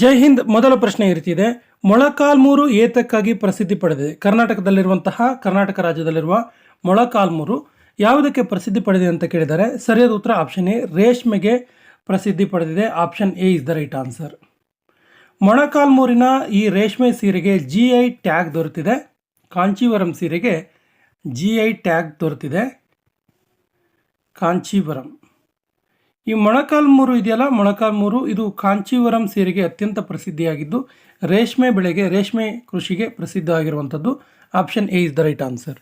ಜೈ ಹಿಂದ್ ಮೊದಲ ಪ್ರಶ್ನೆ ಇರ್ತಿದೆ. ಮೊಳಕಾಲ್ಮೂರು ಏತಕ್ಕಾಗಿ ಪ್ರಸಿದ್ಧಿ ಪಡೆದಿದೆ? ಕರ್ನಾಟಕದಲ್ಲಿರುವಂತಹ ಕರ್ನಾಟಕ ರಾಜ್ಯದಲ್ಲಿರುವ ಮೊಳಕಾಲ್ಮೂರು ಯಾವುದಕ್ಕೆ ಪ್ರಸಿದ್ಧಿ ಪಡೆದಿದೆ ಅಂತ ಕೇಳಿದರೆ ಸರಿಯಾದ ಉತ್ತರ ಆಪ್ಷನ್ ಎ, ರೇಷ್ಮೆಗೆ ಪ್ರಸಿದ್ಧಿ ಪಡೆದಿದೆ. Option A is the right answer. ಮೊಳಕಾಲ್ಮೂರಿನ ಈ ರೇಷ್ಮೆ ಸೀರೆಗೆ ಜಿ ಐ ಟ್ಯಾಗ್ ದೊರೆತಿದೆ. ಕಾಂಚೀವರಂ ಸೀರೆಗೆ ಜಿ ಐ ಟ್ಯಾಗ್ ದೊರೆತಿದೆ. ಕಾಂಚೀವರಂ. ಈ ಮೊಳಕಾಲ್ಮೂರು ಇದೆಯಲ್ಲ? ಮೊಳಕಾಲ್ಮೂರು ಇದು ಕಾಂಚೀವರಂ ಸೀರೆಗೆ ಅತ್ಯಂತ ಪ್ರಸಿದ್ಧಿಯಾಗಿದ್ದು, ರೇಷ್ಮೆ ಬೆಳೆಗೆ, ರೇಷ್ಮೆ ಕೃಷಿಗೆ ಪ್ರಸಿದ್ಧ ಆಗಿರುವಂಥದ್ದು option A is the right answer.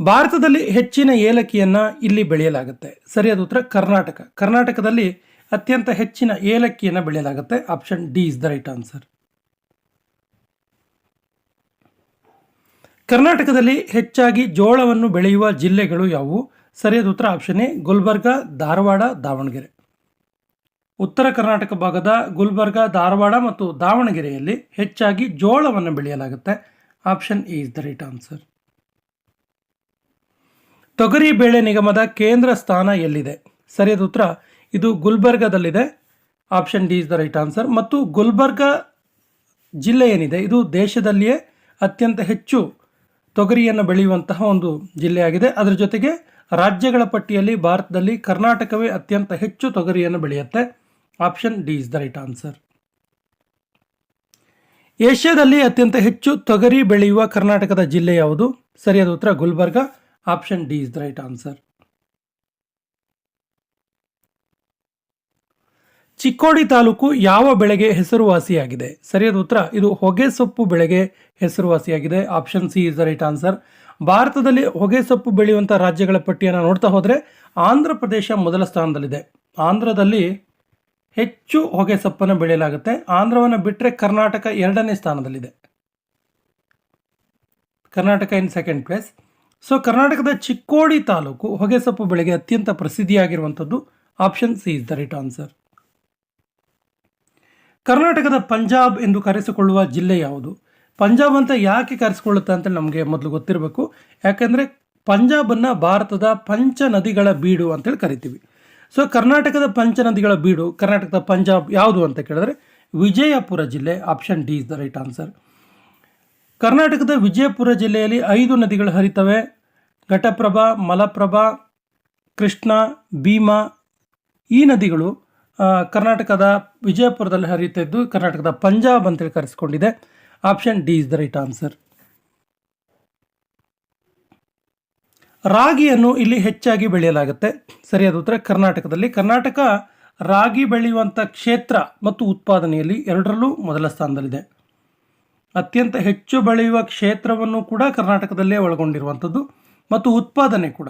ಭಾರತದಲ್ಲಿ ಹೆಚ್ಚಿನ ಏಲಕ್ಕಿಯನ್ನು ಇಲ್ಲಿ ಬೆಳೆಯಲಾಗುತ್ತೆ. ಸರಿಯಾದ ಉತ್ತರ ಕರ್ನಾಟಕ. ಕರ್ನಾಟಕದಲ್ಲಿ ಅತ್ಯಂತ ಹೆಚ್ಚಿನ ಏಲಕ್ಕಿಯನ್ನು ಬೆಳೆಯಲಾಗುತ್ತೆ. Option D is the right answer. ಕರ್ನಾಟಕದಲ್ಲಿ ಹೆಚ್ಚಾಗಿ ಜೋಳವನ್ನು ಬೆಳೆಯುವ ಜಿಲ್ಲೆಗಳು ಯಾವುವು? ಸರಿಯಾದ ಉತ್ತರ ಆಪ್ಷನ್ ಎ ಗುಲ್ಬರ್ಗ, ಧಾರವಾಡ, ದಾವಣಗೆರೆ. ಉತ್ತರ ಕರ್ನಾಟಕ ಭಾಗದ ಗುಲ್ಬರ್ಗ, ಧಾರವಾಡ ಮತ್ತು ದಾವಣಗೆರೆಯಲ್ಲಿ ಹೆಚ್ಚಾಗಿ ಜೋಳವನ್ನು ಬೆಳೆಯಲಾಗುತ್ತೆ. Option A is the right answer ತೊಗರಿ ಬೇಳೆ ನಿಗಮದ ಕೇಂದ್ರ ಸ್ಥಾನ ಎಲ್ಲಿದೆ? ಸರಿಯಾದ ಉತ್ತರ ಇದು ಗುಲ್ಬರ್ಗದಲ್ಲಿದೆ. Option D is the right answer ಮತ್ತು ಗುಲ್ಬರ್ಗ ಜಿಲ್ಲೆ ಏನಿದೆ? ಇದು ದೇಶದಲ್ಲಿಯೇ ಅತ್ಯಂತ ಹೆಚ್ಚು ತೊಗರಿಯನ್ನು ಬೆಳೆಯುವಂತಹ ಒಂದು ಜಿಲ್ಲೆಯಾಗಿದೆ. ಅದರ ಜೊತೆಗೆ ರಾಜ್ಯಗಳ ಪಟ್ಟಿಯಲ್ಲಿ ಭಾರತದಲ್ಲಿ ಕರ್ನಾಟಕವೇ ಅತ್ಯಂತ ಹೆಚ್ಚು ತೊಗರಿಯನ್ನು ಬೆಳೆಯುತ್ತೆ. Option D is the right answer. ಏಷ್ಯಾದಲ್ಲಿ ಅತ್ಯಂತ ಹೆಚ್ಚು ತೊಗರಿ ಬೆಳೆಯುವ ಕರ್ನಾಟಕದ ಜಿಲ್ಲೆ ಯಾವುದು? ಸರಿಯಾದ ಉತ್ತರ Gulbarga. Option D is the right answer. Chikkodi taluk ಯಾವ ಬೆಳೆಗೆ ಹೆಸರುವಾಸಿಯಾಗಿದೆ? ಸರಿಯಾದ ಉತ್ತರ, ಇದು ಹೊಗೆ ಸೊಪ್ಪು ಬೆಳೆಗೆ ಹೆಸರುವಾಸಿಯಾಗಿದೆ. Option C is the right answer. ಭಾರತದಲ್ಲಿ ಹೊಗೆ ಸೊಪ್ಪು ಬೆಳೆಯುವಂಥ ರಾಜ್ಯಗಳ ಪಟ್ಟಿಯನ್ನು ನೋಡ್ತಾ ಹೋದರೆ ಆಂಧ್ರ ಪ್ರದೇಶ ಮೊದಲ ಸ್ಥಾನದಲ್ಲಿದೆ. ಆಂಧ್ರದಲ್ಲಿ ಹೆಚ್ಚು ಹೊಗೆ ಸೊಪ್ಪನ್ನು ಬೆಳೆಯಲಾಗುತ್ತೆ. ಆಂಧ್ರವನ್ನು ಬಿಟ್ಟರೆ ಕರ್ನಾಟಕ ಎರಡನೇ ಸ್ಥಾನದಲ್ಲಿದೆ. Karnataka in second place. So, ಕರ್ನಾಟಕದ ಚಿಕ್ಕೋಡಿ ತಾಲೂಕು ಹೊಗೆ ಸೊಪ್ಪು ಬೆಳೆಗೆ ಅತ್ಯಂತ ಪ್ರಸಿದ್ಧಿಯಾಗಿರುವಂಥದ್ದು option C is the right answer. ಕರ್ನಾಟಕದ ಪಂಜಾಬ್ ಎಂದು ಕರೆಸಿಕೊಳ್ಳುವ ಜಿಲ್ಲೆ ಯಾವುದು? ಪಂಜಾಬ್ ಅಂತ ಯಾಕೆ ಕರೆಸಿಕೊಳ್ಳುತ್ತೆ ಅಂತ ನಮಗೆ ಮೊದಲು ಗೊತ್ತಿರಬೇಕು. ಯಾಕೆಂದರೆ ಪಂಜಾಬನ್ನು ಭಾರತದ ಪಂಚ ನದಿಗಳ ಬೀಡು ಅಂತೇಳಿ ಕರಿತೀವಿ. ಸೊ ಕರ್ನಾಟಕದ ಪಂಚ ನದಿಗಳ ಬೀಡು, ಕರ್ನಾಟಕದ ಪಂಜಾಬ್ ಯಾವುದು ಅಂತ ಕೇಳಿದ್ರೆ ವಿಜಯಪುರ ಜಿಲ್ಲೆ option D is the right answer ಕರ್ನಾಟಕದ ವಿಜಯಪುರ ಜಿಲ್ಲೆಯಲ್ಲಿ ಐದು ನದಿಗಳು ಹರಿತವೆ. ಘಟಪ್ರಭಾ, ಮಲಪ್ರಭಾ, ಕೃಷ್ಣ, ಭೀಮಾ. ಈ ನದಿಗಳು ಕರ್ನಾಟಕದ ವಿಜಯಪುರದಲ್ಲಿ ಹರಿಯುತ್ತಿದ್ದು ಕರ್ನಾಟಕದ ಪಂಜಾಬ್ ಅಂತೇಳಿ ಕರೆಸಿಕೊಂಡಿದೆ. Option D is the right answer. ರಾಗಿಯನ್ನು ಇಲ್ಲಿ ಹೆಚ್ಚಾಗಿ ಬೆಳೆಯಲಾಗುತ್ತೆ. ಸರಿಯಾದ ಉತ್ತರ ಕರ್ನಾಟಕದಲ್ಲಿ. ಕರ್ನಾಟಕ ರಾಗಿ ಬೆಳೆಯುವಂಥ ಕ್ಷೇತ್ರ ಮತ್ತು ಉತ್ಪಾದನೆಯಲ್ಲಿ ಎರಡರಲ್ಲೂ ಮೊದಲ ಸ್ಥಾನದಲ್ಲಿದೆ. ಅತ್ಯಂತ ಹೆಚ್ಚು ಬೆಳೆಯುವ ಕ್ಷೇತ್ರವನ್ನು ಕೂಡ ಕರ್ನಾಟಕದಲ್ಲೇ ಒಳಗೊಂಡಿರುವಂಥದ್ದು ಮತ್ತು ಉತ್ಪಾದನೆ ಕೂಡ.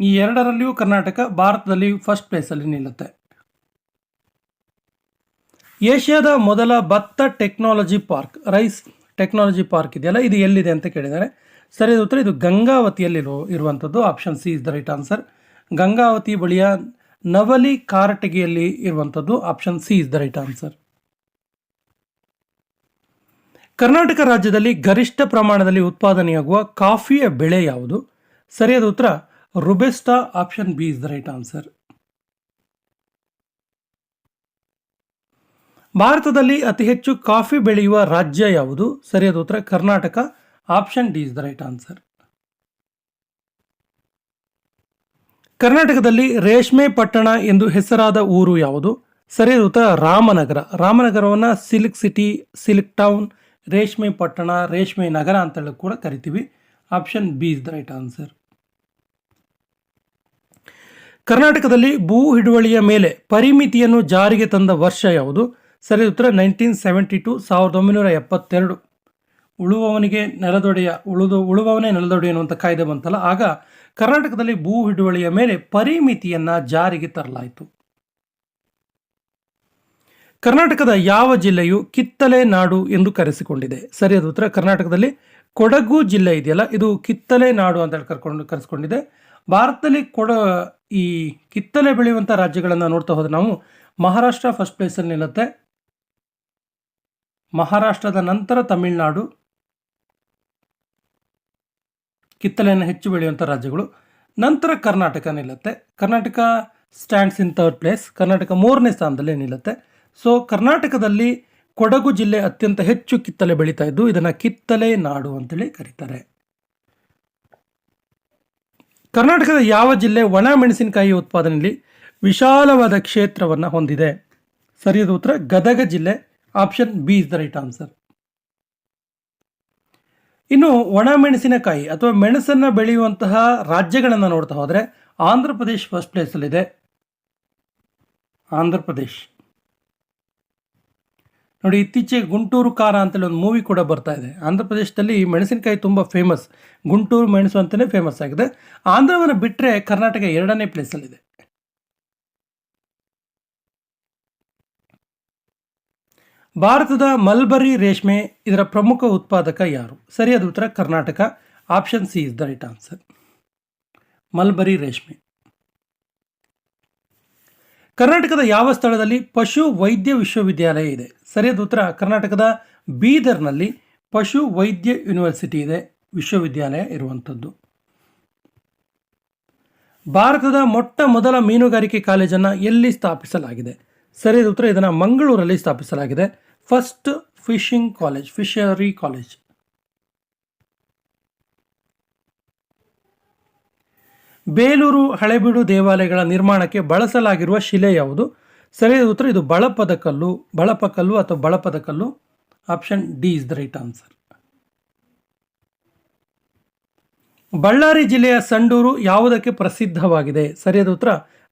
ಈ ಎರಡರಲ್ಲಿಯೂ ಕರ್ನಾಟಕ ಭಾರತದಲ್ಲಿ ಫಸ್ಟ್ ಪ್ಲೇಸಲ್ಲಿ ನಿಲ್ಲುತ್ತೆ. ಏಷ್ಯಾದ ಮೊದಲ ಭತ್ತ technology park rice technology park ಇದೆಯಲ್ಲ? ಇದು ಎಲ್ಲಿದೆ ಅಂತ ಕೇಳಿದ್ದಾರೆ. ಸರಿಯಾದ ಉತ್ತರ, ಇದು ಗಂಗಾವತಿಯಲ್ಲಿ ಇರುವಂಥದ್ದು option C is the right answer Gangavati ಬಳಿಯ ನವಲಿ ಕಾರಟಗಿಯಲ್ಲಿ ಇರುವಂಥದ್ದು option C is the right answer Karnataka ರಾಜ್ಯದಲ್ಲಿ ಗರಿಷ್ಠ ಪ್ರಮಾಣದಲ್ಲಿ ಉತ್ಪಾದನೆಯಾಗುವ ಕಾಫಿಯ ಬೆಳೆ ಯಾವುದು? ಸರಿಯಾದ ಉತ್ತರ robusta option B is the right answer ಭಾರತದಲ್ಲಿ ಅತಿ ಹೆಚ್ಚು ಕಾಫಿ ಬೆಳೆಯುವ ರಾಜ್ಯ ಯಾವುದು? ಸರಿಯಾದ ಉತ್ತರ, Karnataka. Option D is the right answer ಕರ್ನಾಟಕದಲ್ಲಿ ರೇಷ್ಮೆ ಪಟ್ಟಣ ಎಂದು ಹೆಸರಾದ ಊರು ಯಾವುದು? ಸರಿಯಾದ ಉತ್ತರ, ರಾಮನಗರ. ರಾಮನಗರವನ್ನು ಸಿಲ್ಕ್ ಸಿಟಿ ಸಿಲ್ಕ್ ಟೌನ್ ರೇಷ್ಮೆ ಪಟ್ಟಣ, ರೇಷ್ಮೆ ನಗರ ಅಂತೇಳಿ ಕೂಡ ಕರಿತೀವಿ. Option B is the right answer ಕರ್ನಾಟಕದಲ್ಲಿ ಭೂ ಹಿಡುವಳಿಯ ಮೇಲೆ ಪರಿಮಿತಿಯನ್ನು ಜಾರಿಗೆ ತಂದ ವರ್ಷ ಯಾವುದು? ಸರಿಯಾದ ಉತ್ತರ ನೈನ್ಟೀನ್ ಸೆವೆಂಟಿ ಟು, ಸಾವಿರದ ಒಂಬೈನೂರ ಎಪ್ಪತ್ತೆರಡು. ಉಳುವವನಿಗೆ ನೆಲದೊಡೆಯ, ಉಳಿದು, ಉಳುವವನೇ ನೆಲದೊಡೆಯ ಕಾಯ್ದೆ ಬಂತಲ್ಲ, ಆಗ ಕರ್ನಾಟಕದಲ್ಲಿ ಭೂ ಹಿಡುವಳಿಯ ಮೇಲೆ ಪರಿಮಿತಿಯನ್ನು ಜಾರಿಗೆ ತರಲಾಯಿತು. ಕರ್ನಾಟಕದ ಯಾವ ಜಿಲ್ಲೆಯು ಕಿತ್ತಲೆ ನಾಡು ಎಂದು ಕರೆಸಿಕೊಂಡಿದೆ? ಸರಿಯಾದ ಉತ್ತರ ಕರ್ನಾಟಕದಲ್ಲಿ ಕೊಡಗು ಜಿಲ್ಲೆ ಇದೆಯಲ್ಲ, ಇದು ಕಿತ್ತಲೆ ನಾಡು ಅಂತ ಹೇಳಿ ಕರ್ಕೊಂಡು, ಕರೆಸ್ಕೊಂಡಿದೆ. ಭಾರತದಲ್ಲಿ ಕೊಡ ಈ ಕಿತ್ತಲೆ ಬೆಳೆಯುವಂಥ ರಾಜ್ಯಗಳನ್ನು ನೋಡ್ತಾ ಹೋದ್ರೆ ನಾವು ಮಹಾರಾಷ್ಟ್ರ ಫಸ್ಟ್ ಪ್ಲೇಸಲ್ಲಿ ನಿಲ್ಲುತ್ತೆ. ಮಹಾರಾಷ್ಟ್ರದ ನಂತರ ತಮಿಳುನಾಡು. ಕಿತ್ತಲೆಯನ್ನು ಹೆಚ್ಚು ಬೆಳೆಯುವಂಥ ರಾಜ್ಯಗಳು. ನಂತರ ಕರ್ನಾಟಕ ನಿಲ್ಲುತ್ತೆ. Karnataka stands in third place Karnataka ಮೂರನೇ ಸ್ಥಾನದಲ್ಲಿ ನಿಲ್ಲುತ್ತೆ. ಸೊ ಕರ್ನಾಟಕದಲ್ಲಿ ಕೊಡಗು ಜಿಲ್ಲೆ ಅತ್ಯಂತ ಹೆಚ್ಚು ಕಿತ್ತಲೆ ಬೆಳೀತಾ ಇದ್ದು, ಇದನ್ನು ಕಿತ್ತಲೆ ನಾಡು ಅಂತೇಳಿ ಕರೀತಾರೆ. ಕರ್ನಾಟಕದ ಯಾವ ಜಿಲ್ಲೆ ಒಣ ಮೆಣಸಿನಕಾಯಿ ಉತ್ಪಾದನೆಯಲ್ಲಿ ವಿಶಾಲವಾದ ಕ್ಷೇತ್ರವನ್ನು ಹೊಂದಿದೆ? ಸರಿಯಾದ ಉತ್ತರ, ಗದಗ ಜಿಲ್ಲೆ. Option B is the right answer. ಇನ್ನು ಒಣ ಮೆಣಸಿನಕಾಯಿ ಅಥವಾ ಮೆಣಸನ್ನು ಬೆಳೆಯುವಂತಹ ರಾಜ್ಯಗಳನ್ನು ನೋಡ್ತಾ ಹೋದರೆ ಆಂಧ್ರ ಪ್ರದೇಶ್ ಫಸ್ಟ್ ಪ್ಲೇಸಲ್ಲಿದೆ ಆಂಧ್ರ ಪ್ರದೇಶ್. ನೋಡಿ, ಇತ್ತೀಚೆಗೆ ಗುಂಟೂರು ಖಾರ ಅಂತೇಳಿ ಒಂದು ಮೂವಿ ಕೂಡ ಬರ್ತಾ ಇದೆ. ಆಂಧ್ರ ಪ್ರದೇಶದಲ್ಲಿ ಮೆಣಸಿನಕಾಯಿ ತುಂಬ ಫೇಮಸ್ ಗುಂಟೂರು ಮೆಣಸು ಅಂತಲೇ ಫೇಮಸ್ ಆಗಿದೆ. ಆಂಧ್ರವನ್ನು ಬಿಟ್ಟರೆ ಕರ್ನಾಟಕ ಎರಡನೇ ಪ್ಲೇಸಲ್ಲಿದೆ ಭಾರತದ ಮಲ್ಬರಿ ರೇಷ್ಮೆ ಇದರ ಪ್ರಮುಖ ಉತ್ಪಾದಕ ಯಾರು? ಸರಿಯಾದ ಉತ್ತರ Karnataka. Option C is the right answer mulberry ರೇಷ್ಮೆ. ಕರ್ನಾಟಕದ ಯಾವ ಸ್ಥಳದಲ್ಲಿ ಪಶು ವೈದ್ಯ ವಿಶ್ವವಿದ್ಯಾಲಯ ಇದೆ? ಸರಿಯಾದ ಉತ್ತರ. ಕರ್ನಾಟಕದ ಬೀದರ್ನಲ್ಲಿ ಪಶು ವೈದ್ಯ ಯೂನಿವರ್ಸಿಟಿ ಇದೆ, ವಿಶ್ವವಿದ್ಯಾಲಯ ಇರುವಂಥದ್ದು. ಭಾರತದ ಮೊಟ್ಟ ಮೊದಲ ಮೀನುಗಾರಿಕೆ ಕಾಲೇಜನ್ನು ಎಲ್ಲಿ ಸ್ಥಾಪಿಸಲಾಗಿದೆ? ಸರಿಯಾದ ಉತ್ತರ. ಇದನ್ನು ಮಂಗಳೂರಲ್ಲಿ ಸ್ಥಾಪಿಸಲಾಗಿದೆ. First fishing college, fishery college. Belur Halebidu ದೇವಾಲಯಗಳ ನಿರ್ಮಾಣಕ್ಕೆ ಬಳಸಲಾಗಿರುವ ಶಿಲೆ ಯಾವುದು? ಸರಿಯಾದ ಉತ್ತರ, ಇದು ಬಳಪದ ಕಲ್ಲು. ಬಳಪ ಕಲ್ಲು ಅಥವಾ ಬಳಪದ ಕಲ್ಲು? Option D is the right answer. Ballari ಜಿಲ್ಲೆಯ ಸಂಡೂರು ಯಾವುದಕ್ಕೆ ಪ್ರಸಿದ್ಧವಾಗಿದೆ? ಸರಿಯಾದ ಉತ್ತರ,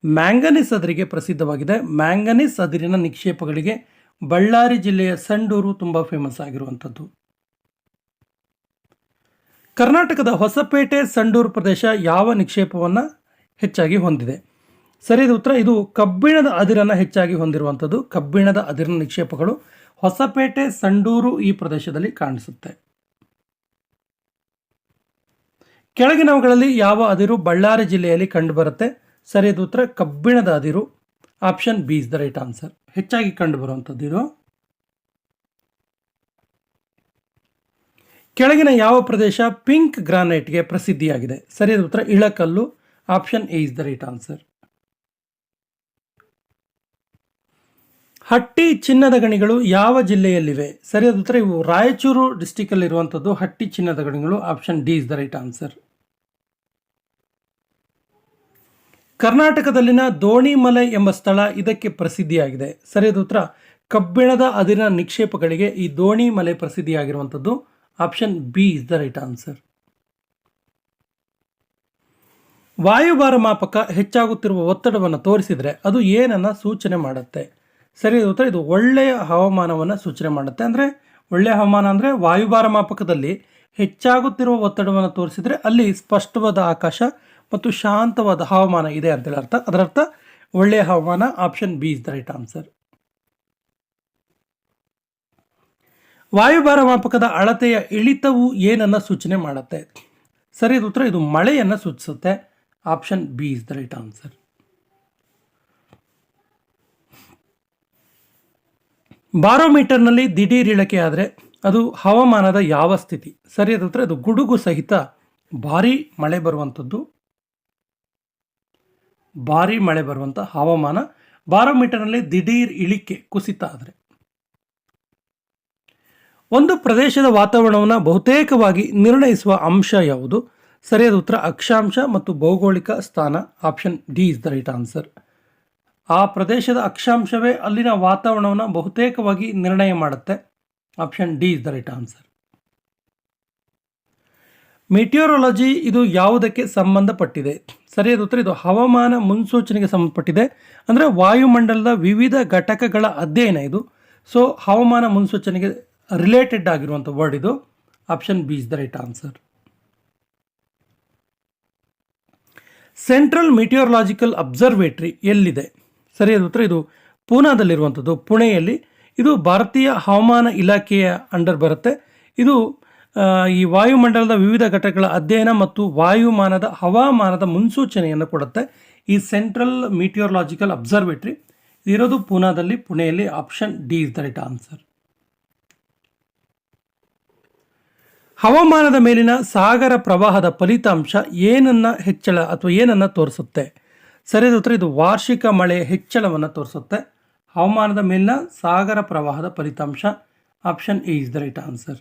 ಮ್ಯಾಂಗನೀಸ್ ಅದರಿಗೆ ಪ್ರಸಿದ್ಧವಾಗಿದೆ. ಮ್ಯಾಂಗನೀಸ್ ಅದಿರಿನ ನಿಕ್ಷೇಪಗಳಿಗೆ ಬಳ್ಳಾರಿ ಜಿಲ್ಲೆಯ ಸಂಡೂರು ತುಂಬ ಫೇಮಸ್ ಆಗಿರುವಂಥದ್ದು. ಕರ್ನಾಟಕದ ಹೊಸಪೇಟೆ, ಸಂಡೂರು ಪ್ರದೇಶ ಯಾವ ನಿಕ್ಷೇಪವನ್ನು ಹೆಚ್ಚಾಗಿ ಹೊಂದಿದೆ? ಸರಿಯಾದ ಉತ್ತರ. ಇದು ಕಬ್ಬಿಣದ ಅದಿರನ್ನು ಹೆಚ್ಚಾಗಿ ಹೊಂದಿರುವಂಥದ್ದು. ಕಬ್ಬಿಣದ ಅದಿರಿನ ನಿಕ್ಷೇಪಗಳು ಹೊಸಪೇಟೆ, ಸಂಡೂರು ಈ ಪ್ರದೇಶದಲ್ಲಿ ಕಾಣಿಸುತ್ತೆ. ಕೆಳಗಿನವುಗಳಲ್ಲಿ ಯಾವ ಅದಿರು ಬಳ್ಳಾರಿ ಜಿಲ್ಲೆಯಲ್ಲಿ ಕಂಡುಬರುತ್ತೆ? ಸರಿಯಾದ ಉತ್ತರ. ಕಬ್ಬಿಣದ ಅದಿರು. Option B is the right answer. ಹೆಚ್ಚಾಗಿ ಕಂಡುಬರುವಂಥದ್ದು ಇದು. ಕೆಳಗಿನ ಯಾವ ಪ್ರದೇಶ ಪಿಂಕ್ ಗ್ರಾನೈಟ್ಗೆ ಪ್ರಸಿದ್ಧಿಯಾಗಿದೆ? ಸರಿಯಾದ ಉತ್ತರ, Ilkal. Option A is the right answer Hatti ಚಿನ್ನದ ಗಣಿಗಳು ಯಾವ ಜಿಲ್ಲೆಯಲ್ಲಿವೆ? ಸರಿಯಾದ ಉತ್ತರ, ಇವು ರಾಯಚೂರು ಡಿಸ್ಟಿಕಲ್ಲಿ ಇರುವಂಥದ್ದು ಹಟ್ಟಿ ಚಿನ್ನದ ಗಣಿಗಳು. Option D is the right answer ಕರ್ನಾಟಕದಲ್ಲಿನ ದೋಣಿಮಲೆ ಎಂಬ ಸ್ಥಳ ಇದಕ್ಕೆ ಪ್ರಸಿದ್ಧಿಯಾಗಿದೆ. ಸರಿಯಾದ ಉತ್ತರ, ಕಬ್ಬಿಣದ ಅದಿರಿನ ನಿಕ್ಷೇಪಗಳಿಗೆ ಈ Donimalai ಪ್ರಸಿದ್ಧಿಯಾಗಿರುವಂಥದ್ದು option B is the right answer ವಾಯುಭಾರ ಮಾಪಕ ಹೆಚ್ಚಾಗುತ್ತಿರುವ ಒತ್ತಡವನ್ನು ತೋರಿಸಿದರೆ ಅದು ಏನನ್ನು ಸೂಚನೆ ಮಾಡುತ್ತೆ? ಸರಿ ಉತ್ತರ. ಇದು ಒಳ್ಳೆಯ ಹವಾಮಾನವನ್ನು ಸೂಚನೆ ಮಾಡುತ್ತೆ. ಅಂದರೆ ಒಳ್ಳೆಯ ಹವಾಮಾನ ಅಂದರೆ ವಾಯುಭಾರ ಮಾಪಕದಲ್ಲಿ ಹೆಚ್ಚಾಗುತ್ತಿರುವ ಒತ್ತಡವನ್ನು ತೋರಿಸಿದರೆ ಅಲ್ಲಿ ಸ್ಪಷ್ಟವಾದ ಆಕಾಶ ಮತ್ತು ಶಾಂತವಾದ ಹವಾಮಾನ ಇದೆ ಅಂತೇಳಿ ಅರ್ಥ. ಅದರರ್ಥ ಒಳ್ಳೆಯ ಹವಾಮಾನ option B is the right answer ವಾಯುಭಾರ ಮಾಪಕದ ಅಳತೆಯ ಇಳಿತವು ಏನನ್ನು ಸೂಚನೆ ಮಾಡುತ್ತೆ? ಸರಿಯಾದ ಉತ್ತರ, ಇದು ಮಳೆಯನ್ನು ಸೂಚಿಸುತ್ತೆ. Option B is the right answer ಬಾರೋಮೀಟರ್ನಲ್ಲಿ ದಿಢೀರ್ ಇಳಕೆ ಆದರೆ ಅದು ಹವಾಮಾನದ ಯಾವ ಸ್ಥಿತಿ? ಸರಿಯಾದ ಉತ್ತರ, ಇದು ಗುಡುಗು ಸಹಿತ ಭಾರೀ ಮಳೆ ಬರುವಂಥದ್ದು ಭಾರೀ ಮಳೆ ಬರುವಂಥ ಹವಾಮಾನ. ಬಾರೋಮೀಟರ್ನಲ್ಲಿ ದಿಢೀರ್ ಇಳಿಕೆ ಕುಸಿತ ಆದರೆ. ಒಂದು ಪ್ರದೇಶದ ವಾತಾವರಣವನ್ನು ಬಹುತೇಕವಾಗಿ ನಿರ್ಣಯಿಸುವ ಅಂಶ ಯಾವುದು? ಸರಿಯಾದ ಉತ್ತರ ಅಕ್ಷಾಂಶ ಮತ್ತು ಭೌಗೋಳಿಕ ಸ್ಥಾನ. Option D is the right answer. ಆ ಪ್ರದೇಶದ ಅಕ್ಷಾಂಶವೇ ಅಲ್ಲಿನ ವಾತಾವರಣವನ್ನು ಬಹುತೇಕವಾಗಿ ನಿರ್ಣಯ ಮಾಡುತ್ತೆ. Option D is the right answer. Meteorology ಇದು ಯಾವುದಕ್ಕೆ ಸಂಬಂಧಪಟ್ಟಿದೆ? ಸರಿಯಾದ ಉತ್ತರ, ಇದು ಹವಾಮಾನ ಮುನ್ಸೂಚನೆಗೆ ಸಂಬಂಧಪಟ್ಟಿದೆ. ಅಂದರೆ ವಾಯುಮಂಡಲದ ವಿವಿಧ ಘಟಕಗಳ ಅಧ್ಯಯನ ಇದು. ಸೊ ಹವಾಮಾನ ಮುನ್ಸೂಚನೆಗೆ ರಿಲೇಟೆಡ್ ಆಗಿರುವಂಥ ವರ್ಡ್ ಇದು. Option B is the right answer central meteorological observatory ಎಲ್ಲಿದೆ? ಸರಿಯಾದ ಉತ್ತರ ಇದು ಪೂನಾದಲ್ಲಿರುವಂಥದ್ದು, ಪುಣೆಯಲ್ಲಿ. ಇದು ಭಾರತೀಯ ಹವಾಮಾನ ಇಲಾಖೆಯ ಅಂಡರ್ ಬರುತ್ತೆ. ಇದು ಈ ವಾಯುಮಂಡಲದ ವಿವಿಧ ಘಟಕಗಳ ಅಧ್ಯಯನ ಮತ್ತು ವಾಯುಮಾನದ, ಹವಾಮಾನದ ಮುನ್ಸೂಚನೆಯನ್ನು ಕೊಡುತ್ತೆ. ಈ ಸೆಂಟ್ರಲ್ ಮಿಟಿಯೋರಲಾಜಿಕಲ್ ಅಬ್ಸರ್ವೇಟ್ರಿ ಇರೋದು ಪೂನಾದಲ್ಲಿ, ಪುಣೆಯಲ್ಲಿ. Option D is the right answer ಹವಾಮಾನದ ಮೇಲಿನ ಸಾಗರ ಪ್ರವಾಹದ ಫಲಿತಾಂಶ ಏನನ್ನ ಹೆಚ್ಚಳ ಅಥವಾ ಏನನ್ನ ತೋರಿಸುತ್ತೆ? ಸರಿಯಾದ ಉತ್ತರ ಇದು ವಾರ್ಷಿಕ ಮಳೆ ಹೆಚ್ಚಳವನ್ನು ತೋರಿಸುತ್ತೆ. ಹವಾಮಾನದ ಮೇಲಿನ ಸಾಗರ ಪ್ರವಾಹದ ಫಲಿತಾಂಶ option A is the right answer.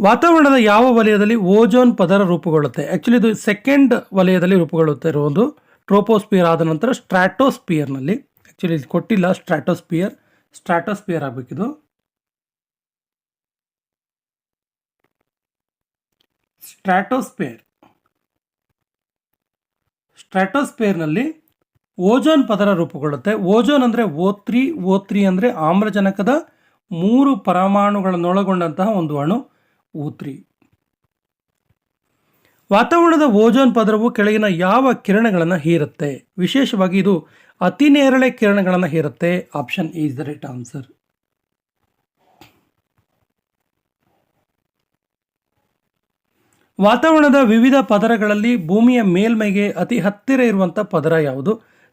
ವಾತಾವರಣದ ಯಾವ ವಲಯದಲ್ಲಿ ಓಜೋನ್ ಪದರ ರೂಪುಗೊಳ್ಳುತ್ತೆ? ಆ್ಯಕ್ಚುಲಿ ಇದು ಸೆಕೆಂಡ್ ವಲಯದಲ್ಲಿ ರೂಪುಗೊಳ್ಳುತ್ತೆ ಇರುವುದು ಟ್ರೋಪೋಸ್ಪಿಯರ್ ಆದ ನಂತರ ಸ್ಟ್ರಾಟೋಸ್ಪಿಯರ್ನಲ್ಲಿ. ಆ್ಯಕ್ಚುಲಿ ಇದು ಕೊಟ್ಟಿಲ್ಲ, ಸ್ಟ್ರಾಟೋಸ್ಪಿಯರ್ ಸ್ಟ್ರಾಟೋಸ್ಪಿಯರ್ ಆಗಬೇಕಿದು. ಸ್ಟ್ರಾಟೋಸ್ಪಿಯರ್ ಸ್ಟ್ರಾಟೋಸ್ಪೇರ್ನಲ್ಲಿ ಓಜೋನ್ ಪದರ ರೂಪುಗೊಳ್ಳುತ್ತೆ. ಓಜೋನ್ ಅಂದರೆ ಓ ತ್ರೀ ಓ ತ್ರೀ ಅಂದರೆ ಆಮ್ಲಜನಕದ ಮೂರು ಪರಮಾಣುಗಳನ್ನೊಳಗೊಂಡಂತಹ ಒಂದು ಅಣು ಓ ತ್ರೀ ವಾತಾವರಣದ ಓಜೋನ್ ಪದರವು ಕೆಳಗಿನ ಯಾವ ಕಿರಣಗಳನ್ನು ಹೀರುತ್ತೆ? ವಿಶೇಷವಾಗಿ ಇದು ಅತಿ ನೇರಳೆ ಕಿರಣಗಳನ್ನು ಹೀರುತ್ತೆ. Option is the right answer. ವಾತಾವರಣದ ವಿವಿಧ ಪದರಗಳಲ್ಲಿ ಭೂಮಿಯ ಮೇಲ್ಮೈಗೆ ಅತಿ ಹತ್ತಿರ ಇರುವಂಥ ಪದರ ಯಾವುದು?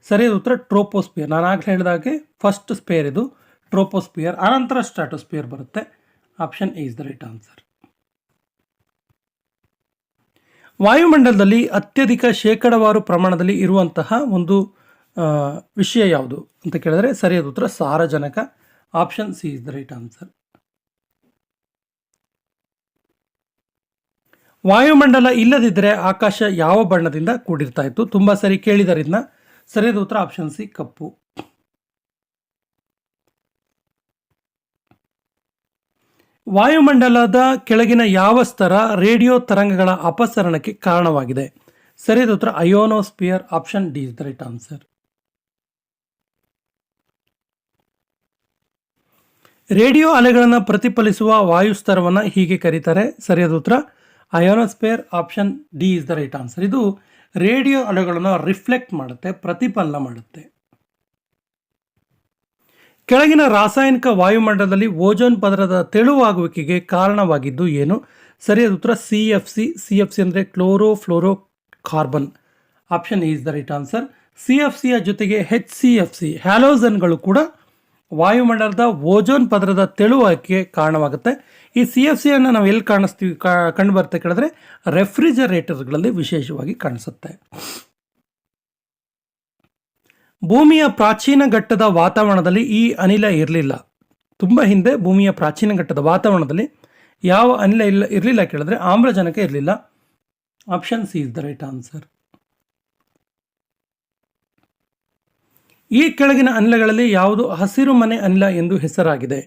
ಸರಿಯಾದ ಉತ್ತರ, ಟ್ರೋಪೋಸ್ಪಿಯರ್. ನಾನು ಆಗಲೇ ಹೇಳಿದಾಗೆ ಫಸ್ಟ್ ಸ್ಪೇರ್ ಇದು. ಟ್ರೋಪೋಸ್ಪಿಯರ್, ಅನಂತರ ಸ್ಟ್ರಾಟೋಸ್ಪಿಯರ್ ಬರುತ್ತೆ. Option is the right answer ವಾಯುಮಂಡಲದಲ್ಲಿ ಅತ್ಯಧಿಕ ಶೇಕಡವಾರು ಪ್ರಮಾಣದಲ್ಲಿ ಇರುವಂತಹ ಒಂದು ವಿಷಯ ಯಾವುದು ಅಂತ ಕೇಳಿದ್ರೆ ಸರಿಯಾದ ಉತ್ತರ ಸಾರಜನಕ. Option C is the right answer ವಾಯುಮಂಡಲ ಇಲ್ಲದಿದ್ದರೆ ಆಕಾಶ ಯಾವ ಬಣ್ಣದಿಂದ ಕೂಡಿರ್ತಾ ಇತ್ತು? ತುಂಬ ಸರಿ ಕೇಳಿದರಿಂದ ಸರಿಯಾದ ಉತ್ತರ ಆಪ್ಷನ್ ಸಿ, ಕಪ್ಪು. ವಾಯುಮಂಡಲದ ಕೆಳಗಿನ ಯಾವ ಸ್ತರ ರೇಡಿಯೋ ತರಂಗಗಳ ಅಪಸರಣಕ್ಕೆ ಕಾರಣವಾಗಿದೆ? ಸರಿಯಾದ ಉತ್ತರ ionosphere option D is the right answer radio ಅಲೆಗಳನ್ನು ಪ್ರತಿಫಲಿಸುವ ವಾಯುಸ್ತರವನ್ನು ಹೀಗೆ ಕರೀತಾರೆ. ಸರಿಯಾದ ಉತ್ತರ ionosphere option D is the right answer ಇದು ರೇಡಿಯೋ ಅಲೆಗಳನ್ನು ರಿಫ್ಲೆಕ್ಟ್ ಮಾಡುತ್ತೆ, ಪ್ರತಿಫಲನ ಮಾಡುತ್ತೆ. ಕೆಳಗಿನ ರಾಸಾಯನಿಕ ವಾಯುಮಂಡಲದಲ್ಲಿ ಓಜೋನ್ ಪದರದ ತೆಳುವಾಗುವಿಕೆಗೆ ಕಾರಣವಾಗಿದ್ದು ಏನು? ಸರಿಯಾದ ಉತ್ತರ C F C C F C ಅಂದರೆ chloro fluoro carbon option is the right answer C F ಸಿಯ ಜೊತೆಗೆ ಹೆಚ್ ಸಿ ಎಫ್ ಸಿ ಹ್ಯಾಲೋಸನ್ಗಳು ಕೂಡ ವಾಯುಮಂಡಲದ ಓಜೋನ್ ಪದರದ ತೆಳುವಾಕೆ ಕಾರಣವಾಗುತ್ತೆ. ಈ ಸಿ ಎಫ್ ಸಿಯನ್ನು ನಾವು ಎಲ್ಲಿ ಕಾಣಿಸ್ತೀವಿ? ಕಂಡು ಬರುತ್ತೆ ಕೇಳಿದ್ರೆ ರೆಫ್ರಿಜರೇಟರ್ಗಳಲ್ಲಿ ವಿಶೇಷವಾಗಿ ಕಾಣಿಸುತ್ತೆ. ಭೂಮಿಯ ಪ್ರಾಚೀನ ಘಟ್ಟದ ವಾತಾವರಣದಲ್ಲಿ ಈ ಅನಿಲ ಇರಲಿಲ್ಲ. ತುಂಬ ಹಿಂದೆ ಭೂಮಿಯ ಪ್ರಾಚೀನ ಘಟ್ಟದ ವಾತಾವರಣದಲ್ಲಿ ಯಾವ ಅನಿಲ ಇಲ್ಲ, ಇರಲಿಲ್ಲ ಕೇಳಿದ್ರೆ ಆಮ್ಲಜನಕ ಇರಲಿಲ್ಲ. Option C is the right answer. ಈ ಕೆಳಗಿನ ಅನಿಲಗಳಲ್ಲಿ ಯಾವುದು ಹಸಿರು ಮನೆ ಅನಿಲ ಎಂದು ಹೆಸರಾಗಿದೆ?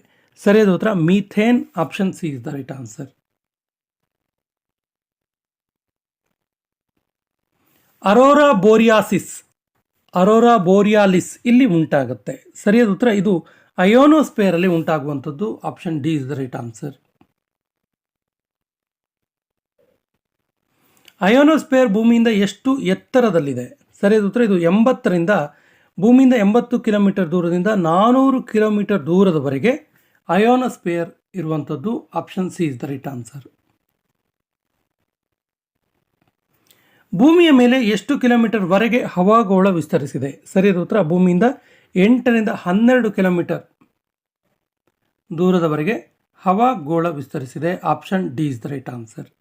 ಸರಿಯಾದ ಉತ್ತರ, methane, option C is the right answer. Aurora borealis. Aurora borealis ಇಲ್ಲಿ ಉಂಟಾಗುತ್ತೆ. ಸರಿಯಾದ ಉತ್ತರ, ಇದು ಅಯೋನೋಸ್ಪೇರಲ್ಲಿ ಉಂಟಾಗುವಂಥದ್ದು. Option D is the right answer. Ionosphere ಭೂಮಿಯಿಂದ ಎಷ್ಟು ಎತ್ತರದಲ್ಲಿದೆ? ಸರಿಯಾದ ಉತ್ತರ, ಇದು ಎಂಬತ್ತರಿಂದ ಭೂಮಿಯಿಂದ ಎಂಬತ್ತು ಕಿಲೋಮೀಟರ್ ದೂರದಿಂದ ನಾನೂರು ಕಿಲೋಮೀಟರ್ ದೂರದವರೆಗೆ ಅಯೋನೋಸ್ಪೇರ್ ಇರುವಂಥದ್ದು option C is the right answer. ಭೂಮಿಯ ಮೇಲೆ ಎಷ್ಟು ಕಿಲೋಮೀಟರ್ ವರೆಗೆ ಹವಾಗೋಳ ವಿಸ್ತರಿಸಿದೆ? ಸರಿಯಾದ ಉತ್ತರ, ಭೂಮಿಯಿಂದ ಎಂಟರಿಂದ ಹನ್ನೆರಡು ಕಿಲೋಮೀಟರ್ ದೂರದವರೆಗೆ ಹವಾಗೋಳ ವಿಸ್ತರಿಸಿದೆ. Option D is the right answer.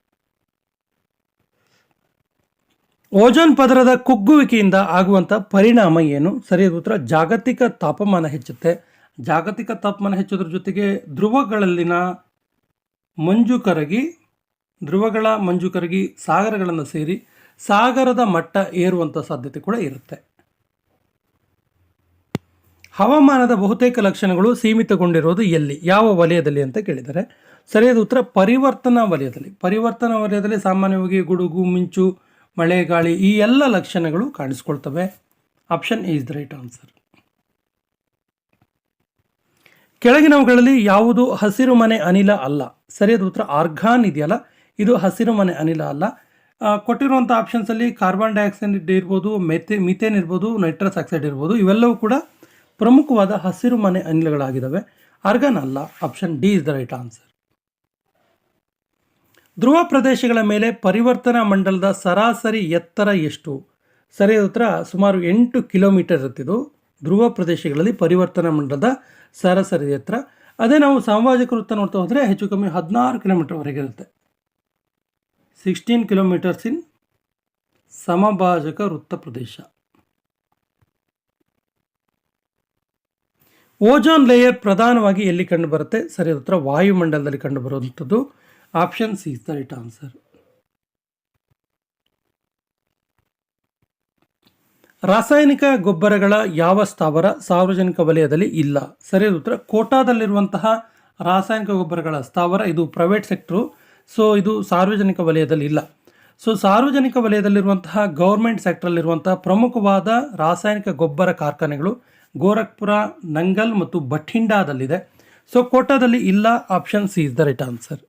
Ozone ಪದರದ ಕುಗ್ಗುವಿಕೆಯಿಂದ ಆಗುವಂಥ ಪರಿಣಾಮ ಏನು? ಸರಿಯಾದ ಉತ್ತರ, ಜಾಗತಿಕ ತಾಪಮಾನ ಹೆಚ್ಚುತ್ತೆ. ಜಾಗತಿಕ ತಾಪಮಾನ ಹೆಚ್ಚೋದ್ರ ಜೊತೆಗೆ ಧ್ರುವಗಳಲ್ಲಿನ ಮಂಜು ಕರಗಿ, ಧ್ರುವಗಳ ಮಂಜು ಕರಗಿ ಸಾಗರಗಳನ್ನು ಸೇರಿ ಸಾಗರದ ಮಟ್ಟ ಏರುವಂಥ ಸಾಧ್ಯತೆ ಕೂಡ ಇರುತ್ತೆ. ಹವಾಮಾನದ ಬಹುತೇಕ ಲಕ್ಷಣಗಳು ಸೀಮಿತಗೊಂಡಿರೋದು ಎಲ್ಲಿ? ಯಾವ ವಲಯದಲ್ಲಿ ಅಂತ ಕೇಳಿದರೆ, ಸರಿಯಾದ ಉತ್ತರ ಪರಿವರ್ತನಾ ವಲಯದಲ್ಲಿ. ಪರಿವರ್ತನಾ ವಲಯದಲ್ಲಿ ಸಾಮಾನ್ಯವಾಗಿ ಗುಡುಗು, ಮಿಂಚು ಮಳೆ, ಗಾಳಿ ಈ ಎಲ್ಲ ಲಕ್ಷಣಗಳು ಕಾಣಿಸ್ಕೊಳ್ತವೆ. Option is the right answer ಕೆಳಗಿನವುಗಳಲ್ಲಿ ಯಾವುದು ಹಸಿರು ಮನೆ ಅನಿಲ ಅಲ್ಲ? ಸರಿಯಾದ ಉತ್ತರ ಆರ್ಗಾನ್ ಇದೆಯಲ್ಲ? ಇದು ಹಸಿರು ಮನೆ ಅನಿಲ ಅಲ್ಲ. ಕೊಟ್ಟಿರುವಂಥ ಆಪ್ಷನ್ಸಲ್ಲಿ ಕಾರ್ಬನ್ ಡೈಆಕ್ಸೈಡ್ ಇರ್ಬೋದು, ಮೆಥೆ ಮಿಥೇನ್ ಇರ್ಬೋದು ನೈಟ್ರಸ್ ಆಕ್ಸೈಡ್ ಇರ್ಬೋದು, ಇವೆಲ್ಲವೂ ಕೂಡ ಪ್ರಮುಖವಾದ ಹಸಿರು ಮನೆ ಅನಿಲಗಳಾಗಿದ್ದಾವೆ ಆರ್ಗಾನ್ ಅಲ್ಲ. Option D is the right answer ಧ್ರುವ ಪ್ರದೇಶಗಳ ಮೇಲೆ ಪರಿವರ್ತನಾ ಮಂಡಲದ ಸರಾಸರಿ ಎತ್ತರ ಎಷ್ಟು? ಸರಿಯಾದ ಉತ್ತರ ಸುಮಾರು ಎಂಟು ಕಿಲೋಮೀಟರ್ ಇರುತ್ತಿದ್ದು, ಧ್ರುವ ಪ್ರದೇಶಗಳಲ್ಲಿ ಪರಿವರ್ತನಾ ಮಂಡಲದ ಸರಾಸರಿ ಎತ್ತರ. ಅದೇ ನಾವು ಸಾಮಾಜಿಕ ವೃತ್ತ ನೋಡ್ತಾ ಹೋದರೆ ಹೆಚ್ಚು ಕಮ್ಮಿ ಹದಿನಾರು ಕಿಲೋಮೀಟರ್ವರೆಗೆ ಇರುತ್ತೆ. ಸಿಕ್ಸ್ಟೀನ್ ಕಿಲೋಮೀಟರ್ಸ್ ಇನ್ ಸಮಭಾಜಕ ವೃತ್ತ ಪ್ರದೇಶ. ಓಜೋನ್ ಲೇಯರ್ ಪ್ರಧಾನವಾಗಿ ಎಲ್ಲಿ ಕಂಡುಬರುತ್ತೆ? ಸರಿಯಾದ ಉತ್ತರ ವಾಯುಮಂಡಲದಲ್ಲಿ ಕಂಡುಬರುವಂಥದ್ದು. Option C is the right answer ರಾಸಾಯನಿಕ ಗೊಬ್ಬರಗಳ ಯಾವ ಸ್ಥಾವರ ಸಾರ್ವಜನಿಕ ವಲಯದಲ್ಲಿ ಇಲ್ಲ? ಸರಿಯಾದ ಉತ್ತರ, ಕೋಟಾದಲ್ಲಿರುವಂತಹ ರಾಸಾಯನಿಕ ಗೊಬ್ಬರಗಳ ಸ್ಥಾವರ ಇದು ಪ್ರೈವೇಟ್ ಸೆಕ್ಟ್ರು ಸೊ ಇದು ಸಾರ್ವಜನಿಕ ವಲಯದಲ್ಲಿ ಇಲ್ಲ. ಸೊ ಸಾರ್ವಜನಿಕ ವಲಯದಲ್ಲಿರುವಂತಹ ಗೌರ್ಮೆಂಟ್ ಸೆಕ್ಟ್ರಲ್ಲಿರುವಂತಹ ಪ್ರಮುಖವಾದ ರಾಸಾಯನಿಕ ಗೊಬ್ಬರ ಕಾರ್ಖಾನೆಗಳು ಗೋರಖ್ಪುರ, ನಂಗಲ್ ಮತ್ತು ಬಠಿಂಡಾದಲ್ಲಿದೆ ಸೊ ಕೋಟಾದಲ್ಲಿ ಇಲ್ಲ option C is the right answer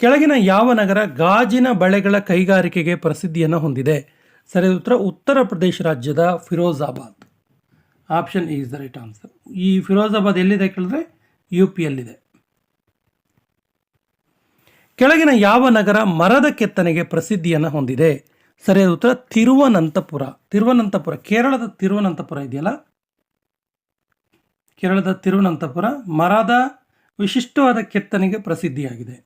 ಕೆಳಗಿನ ಯಾವ ನಗರ ಗಾಜಿನ ಬಳೆಗಳ ಕೈಗಾರಿಕೆಗೆ ಪ್ರಸಿದ್ಧಿಯನ್ನು ಹೊಂದಿದೆ? ಸರಿಯಾದ ಉತ್ತರ ಉತ್ತರ ಪ್ರದೇಶ ರಾಜ್ಯದ Firozabad. Option is the right answer ಈ ಫಿರೋಜಾಬಾದ್ ಎಲ್ಲಿದೆ ಕೇಳಿದ್ರೆ ಯು ಪಿಯಲ್ಲಿದೆ ಕೆಳಗಿನ ಯಾವ ನಗರ ಮರದ ಕೆತ್ತನೆಗೆ ಪ್ರಸಿದ್ಧಿಯನ್ನು ಹೊಂದಿದೆ? ಸರಿಯಾದ ಉತ್ತರ, ತಿರುವನಂತಪುರ. ತಿರುವನಂತಪುರ, ಕೇರಳದ ತಿರುವನಂತಪುರ ಇದೆಯಲ್ಲ? ಕೇರಳದ ತಿರುವನಂತಪುರ ಮರದ ವಿಶಿಷ್ಟವಾದ ಕೆತ್ತನೆಗೆ ಪ್ರಸಿದ್ಧಿಯಾಗಿದೆ.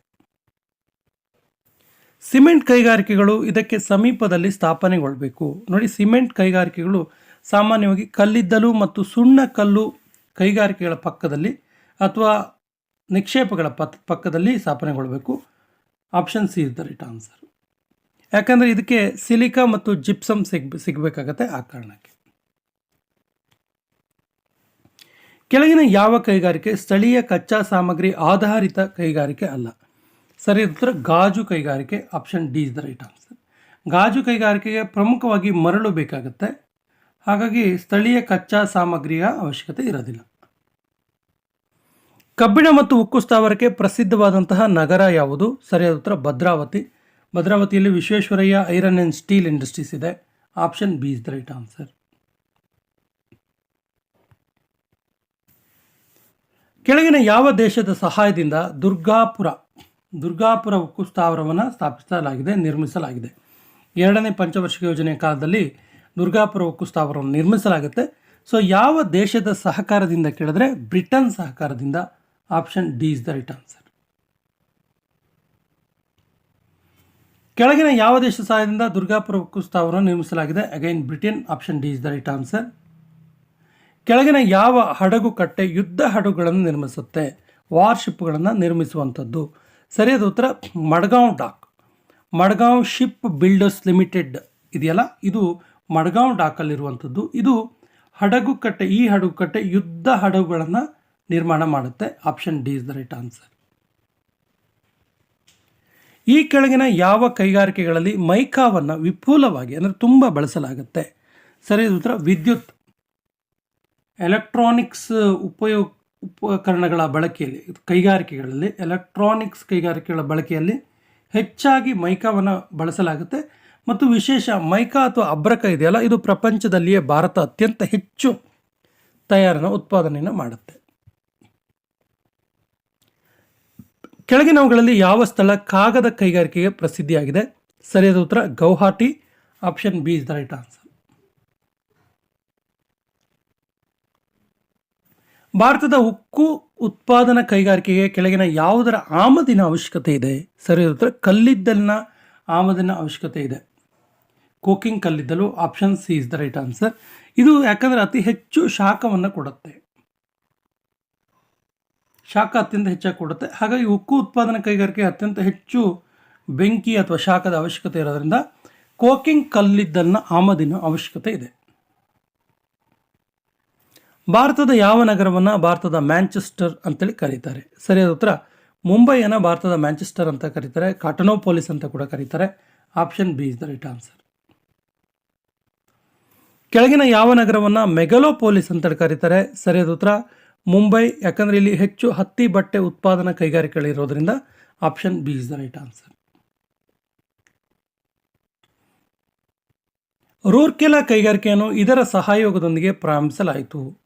ಸಿಮೆಂಟ್ ಕೈಗಾರಿಕೆಗಳು ಇದಕ್ಕೆ ಸಮೀಪದಲ್ಲಿ ಸ್ಥಾಪನೆಗೊಳ್ಳಬೇಕು ನೋಡಿ, ಸಿಮೆಂಟ್ ಕೈಗಾರಿಕೆಗಳು ಸಾಮಾನ್ಯವಾಗಿ ಕಲ್ಲಿದ್ದಲು ಮತ್ತು ಸುಣ್ಣ ಕಲ್ಲು ಕೈಗಾರಿಕೆಗಳ ಪಕ್ಕದಲ್ಲಿ ಅಥವಾ ನಿಕ್ಷೇಪಗಳ ಪತ್, ಪಕ್ಕದಲ್ಲಿ ಸ್ಥಾಪನೆಗೊಳ್ಳಬೇಕು option C is the right answer. ಯಾಕಂದರೆ ಇದಕ್ಕೆ ಸಿಲಿಕಾ ಮತ್ತು ಜಿಪ್ಸಮ್ ಸಿಗ್, ಸಿಗಬೇಕಾಗತ್ತೆ ಆ ಕಾರಣಕ್ಕೆ. ಕೆಳಗಿನ ಯಾವ ಕೈಗಾರಿಕೆ ಸ್ಥಳೀಯ ಕಚ್ಚಾ ಸಾಮಗ್ರಿ ಆಧಾರಿತ ಕೈಗಾರಿಕೆ ಅಲ್ಲ. ಸರಿ ಉತ್ತರ ಗಾಜು ಕೈಗಾರಿಕೆ option D is the right answer ಗಾಜು ಕೈಗಾರಿಕೆಗೆ ಪ್ರಮುಖವಾಗಿ ಮರಳು ಬೇಕಾಗುತ್ತೆ. ಹಾಗಾಗಿ ಸ್ಥಳೀಯ ಕಚ್ಚಾ ಸಾಮಗ್ರಿಯ ಅವಶ್ಯಕತೆ ಇರೋದಿಲ್ಲ. ಕಬ್ಬಿಣ ಮತ್ತು ಉಕ್ಕು ಸ್ಥಾವರಕ್ಕೆ ಪ್ರಸಿದ್ಧವಾದಂತಹ ನಗರ ಯಾವುದು? ಸರಿಯಾದ ಉತ್ತರ Bhadravati. ಭದ್ರಾವತಿಯಲ್ಲಿ Visvesvaraya iron and steel industries ಇದೆ. Option B is the right answer ಕೆಳಗಿನ ಯಾವ ದೇಶದ ಸಹಾಯದಿಂದ ದುರ್ಗಾಪುರ ದುರ್ಗಾಪುರ ಉಕ್ಕು ಸ್ಥಾವರವನ್ನು ಸ್ಥಾಪಿಸಲಾಗಿದೆ, ನಿರ್ಮಿಸಲಾಗಿದೆ. ಎರಡನೇ ಪಂಚವರ್ಷಿಕ ಯೋಜನೆಯ ಕಾಲದಲ್ಲಿ ದುರ್ಗಾಪುರ ಉಕ್ಕು ಸ್ಥಾವರವನ್ನು ನಿರ್ಮಿಸಲಾಗುತ್ತೆ. ಸೊ ಯಾವ ದೇಶದ ಸಹಕಾರದಿಂದ ಕೇಳಿದ್ರೆ ಬ್ರಿಟನ್ ಸಹಕಾರದಿಂದ option D is the right answer ಕೆಳಗಿನ ಯಾವ ದೇಶ ಸಹಾಯದಿಂದ ದುರ್ಗಾಪುರ ಉಕ್ಕು ಸ್ಥಾವರವನ್ನು ನಿರ್ಮಿಸಲಾಗಿದೆ? Again Britain option D is the right answer ಕೆಳಗಿನ ಯಾವ ಹಡಗು ಕಟ್ಟೆ ಯುದ್ಧ ಹಡಗುಗಳನ್ನು ನಿರ್ಮಿಸುತ್ತೆ? ವಾರ್ಶಿಪ್ಗಳನ್ನು ನಿರ್ಮಿಸುವಂಥದ್ದು. ಸರಿಯಾದ ಉತ್ತರ, Madgaon dock. Madgaon ship builders limited ಇದೆಯಲ್ಲ? ಇದು ಮಡ್ಗಾಂವ್ ಡಾಕಲ್ಲಿರುವಂಥದ್ದು. ಇದು ಹಡಗು ಕಟ್ಟೆ ಈ ಹಡಗು ಕಟ್ಟೆ ಯುದ್ಧ ಹಡಗುಗಳನ್ನು ನಿರ್ಮಾಣ ಮಾಡುತ್ತೆ. Option D is the right answer. ಈ ಕೆಳಗಿನ ಯಾವ ಕೈಗಾರಿಕೆಗಳಲ್ಲಿ ಮೈಕಾವನ್ನು ವಿಪುಲವಾಗಿ, ಅಂದರೆ ತುಂಬ ಬಳಸಲಾಗುತ್ತೆ? ಸರಿಯಾದ ಉತ್ತರ, ವಿದ್ಯುತ್. ಎಲೆಕ್ಟ್ರಾನಿಕ್ಸ್ ಉಪಯೋಗ ಉಪಕರಣಗಳ ಬಳಕೆಯಲ್ಲಿ, ಕೈಗಾರಿಕೆಗಳಲ್ಲಿ ಎಲೆಕ್ಟ್ರಾನಿಕ್ಸ್ ಕೈಗಾರಿಕೆಗಳ ಬಳಕೆಯಲ್ಲಿ ಹೆಚ್ಚಾಗಿ ಮೈಕಾವನ್ನು ಬಳಸಲಾಗುತ್ತೆ. ಮತ್ತು ವಿಶೇಷ ಮೈಕಾ ಅಥವಾ ಅಬ್ರಕ ಇದೆಯಲ್ಲ, ಇದು ಪ್ರಪಂಚದಲ್ಲಿಯೇ ಭಾರತ ಅತ್ಯಂತ ಹೆಚ್ಚು ತಯಾರನ ಉತ್ಪಾದನೆಯನ್ನು ಮಾಡುತ್ತೆ. ಕೆಳಗಿನವುಗಳಲ್ಲಿ ಯಾವ ಸ್ಥಳ ಕಾಗದ ಕೈಗಾರಿಕೆಗೆ ಪ್ರಸಿದ್ಧಿಯಾಗಿದೆ? ಸರಿಯಾದ ಉತ್ತರ, Guwahati option B is the right answer ಭಾರತದ ಉಕ್ಕು ಉತ್ಪಾದನಾ ಕೈಗಾರಿಕೆಗೆ ಕೆಳಗಿನ ಯಾವುದರ ಆಮದಿನ ಅವಶ್ಯಕತೆ ಇದೆ? ಸರಿ ಕಲ್ಲಿದ್ದಲಿನ ಆಮದಿನ ಅವಶ್ಯಕತೆ ಇದೆ. ಕೋಕಿಂಗ್ ಕಲ್ಲಿದ್ದಲು option C is the right answer ಇದು ಯಾಕಂದರೆ ಅತಿ ಹೆಚ್ಚು ಶಾಖವನ್ನು ಕೊಡುತ್ತೆ. ಶಾಖ ಅತ್ಯಂತ ಹೆಚ್ಚಾಗಿ ಕೊಡುತ್ತೆ. ಹಾಗಾಗಿ ಉಕ್ಕು ಉತ್ಪಾದನಾ ಕೈಗಾರಿಕೆ ಅತ್ಯಂತ ಹೆಚ್ಚು ಬೆಂಕಿ ಅಥವಾ ಶಾಖದ ಅವಶ್ಯಕತೆ ಇರೋದ್ರಿಂದ ಕೋಕಿಂಗ್ ಕಲ್ಲಿದ್ದಲಿನ ಆಮದಿನ ಅವಶ್ಯಕತೆ ಇದೆ. ಭಾರತದ ಯಾವ ನಗರವನ್ನು ಭಾರತದ ಮ್ಯಾಂಚೆಸ್ಟರ್ ಅಂತೇಳಿ ಕರೀತಾರೆ. ಸರಿಯಾದ ಉತ್ತರ. ಮುಂಬೈಯನ್ನು ಭಾರತದ ಮ್ಯಾಂಚೆಸ್ಟರ್ ಅಂತ ಕರೀತಾರೆ. ಕಾಟನೋಪೋಲಿಸ್ ಅಂತ ಕೂಡ ಕರೀತಾರೆ. Option B is the right answer. ಕೆಳಗಿನ ಯಾವ ನಗರವನ್ನು ಮೆಗಲೋಪೋಲಿಸ್ ಅಂತ ಕರೀತಾರೆ. ಸರಿಯಾದ ಉತ್ತರ. ಮುಂಬೈ, ಯಾಕಂದರೆ ಇಲ್ಲಿ ಹೆಚ್ಚು ಹತ್ತಿ ಬಟ್ಟೆ ಉತ್ಪಾದನಾ ಕೈಗಾರಿಕೆಗಳಿರೋದ್ರಿಂದ option B is the right answer. Rourkela ಕೈಗಾರಿಕೆಯನ್ನು ಇದರ ಸಹಯೋಗದೊಂದಿಗೆ ಪ್ರಾರಂಭಿಸಲಾಯಿತು.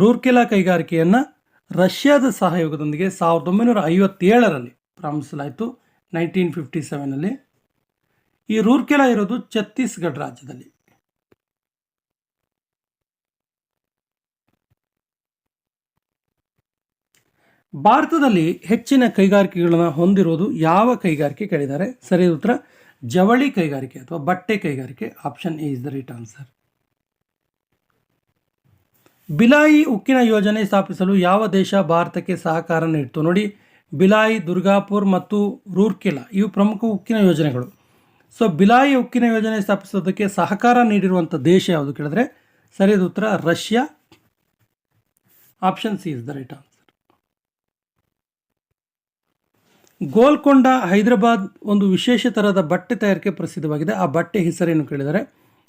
ರೂರ್ಕೆಲಾ ಕೈಗಾರಿಕೆಯನ್ನು ರಷ್ಯಾದ ಸಹಯೋಗದೊಂದಿಗೆ ಸಾವಿರದ ಒಂಬೈನೂರ ಐವತ್ತೇಳರಲ್ಲಿ ಪ್ರಾರಂಭಿಸಲಾಯಿತು, ನೈನ್ಟೀನ್ ಫಿಫ್ಟಿ ಸೆವೆನಲ್ಲಿ ಈ ರೂರ್ಕೆಲಾ ಇರೋದು ಛತ್ತೀಸ್ಗಢ ರಾಜ್ಯದಲ್ಲಿ. ಭಾರತದಲ್ಲಿ ಹೆಚ್ಚಿನ ಕೈಗಾರಿಕೆಗಳನ್ನು ಹೊಂದಿರುವುದು ಯಾವ ಕೈಗಾರಿಕೆ ಕೇಳಿದ್ದಾರೆ ಸರಿಯಾದ ಉತ್ತರ ಜವಳಿ ಕೈಗಾರಿಕೆ ಅಥವಾ ಬಟ್ಟೆ ಕೈಗಾರಿಕೆ, option A is the right answer. Bhilai ಉಕ್ಕಿನ ಯೋಜನೆ ಸ್ಥಾಪಿಸಲು ಯಾವ ದೇಶ ಭಾರತಕ್ಕೆ ಸಹಕಾರ ನೀಡಿತು ನೋಡಿ, ಬಿಲಾಯಿ, ದುರ್ಗಾಪುರ್ ಮತ್ತು ರೂರ್ಕೆಲಾ ಇವು ಪ್ರಮುಖ ಉಕ್ಕಿನ ಯೋಜನೆಗಳು. ಸೊ ಬಿಲಾಯಿ ಉಕ್ಕಿನ ಯೋಜನೆ ಸ್ಥಾಪಿಸೋದಕ್ಕೆ ಸಹಕಾರ ನೀಡಿರುವಂಥ ದೇಶ ಯಾವುದು ಕೇಳಿದ್ರೆ ಸರಿಯಾದ ಉತ್ತರ Russia. Option C is the right answer Golconda Hyderabad ಒಂದು ವಿಶೇಷ ಥರದ ಬಟ್ಟೆ ತಯಾರಿಕೆ ಪ್ರಸಿದ್ಧವಾಗಿದೆ. ಆ ಬಟ್ಟೆ ಹೆಸರೇನು ಕೇಳಿದರೆ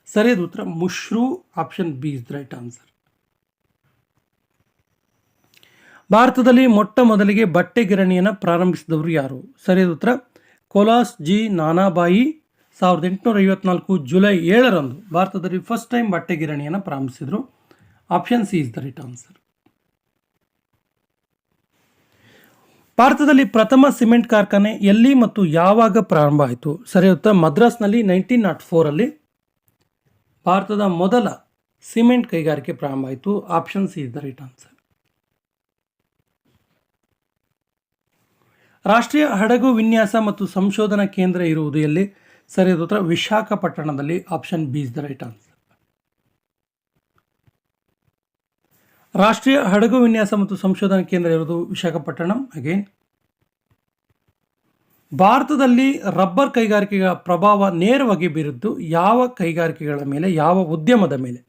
ಸರಿಯಾದ ಉತ್ತರ mashru option B is the right answer ಭಾರತದಲ್ಲಿ ಮೊಟ್ಟ ಮೊದಲಿಗೆ ಬಟ್ಟೆ ಗಿರಣಿಯನ್ನು ಪ್ರಾರಂಭಿಸಿದವರು ಯಾರು? ಸರಿಯಾದ ಉತ್ತರ. ಕೋಲಾಸ್ ಜಿ ನಾನಾಬಾಯಿ, ಸಾವಿರದ ಎಂಟುನೂರ ಐವತ್ನಾಲ್ಕು ಜುಲೈ ಏಳರಂದು ಭಾರತದಲ್ಲಿ ಫಸ್ಟ್ ಟೈಮ್ ಬಟ್ಟೆ ಗಿರಣಿಯನ್ನು ಪ್ರಾರಂಭಿಸಿದರು. Option C is the right answer ಭಾರತದಲ್ಲಿ ಪ್ರಥಮ ಸಿಮೆಂಟ್ ಕಾರ್ಖಾನೆ ಎಲ್ಲಿ ಮತ್ತು ಯಾವಾಗ ಪ್ರಾರಂಭ ಆಯಿತು? ಉತ್ತರ. ಮದ್ರಾಸ್ನಲ್ಲಿ ನೈನ್ಟೀನ್ ನಾಟ್ ಫೋರಲ್ಲಿ ಭಾರತದ ಮೊದಲ ಸಿಮೆಂಟ್ ಕೈಗಾರಿಕೆ ಪ್ರಾರಂಭ ಆಯಿತು. Option C is the right answer ರಾಷ್ಟ್ರೀಯ ಹಡಗು ವಿನ್ಯಾಸ ಮತ್ತು ಸಂಶೋಧನಾ ಕೇಂದ್ರ ಇರುವುದು ಎಲ್ಲಿ ಸರಿಯಾದ ಉತ್ತರ ವಿಶಾಖಪಟ್ಟಣದಲ್ಲಿ option B is the right answer. ರಾಷ್ಟ್ರೀಯ ಹಡಗು ವಿನ್ಯಾಸ ಮತ್ತು ಸಂಶೋಧನಾ ಕೇಂದ್ರ ಇರುವುದು ವಿಶಾಖಪಟ್ಟಣಂ. ಅಗೇನ್ ಭಾರತದಲ್ಲಿ ರಬ್ಬರ್ ಕೈಗಾರಿಕೆಗಳ ಪ್ರಭಾವ ನೇರವಾಗಿ ಬೀರಿದ್ದು ಯಾವ ಕೈಗಾರಿಕೆಗಳ ಮೇಲೆ, ಯಾವ ಉದ್ಯಮದ ಮೇಲೆ?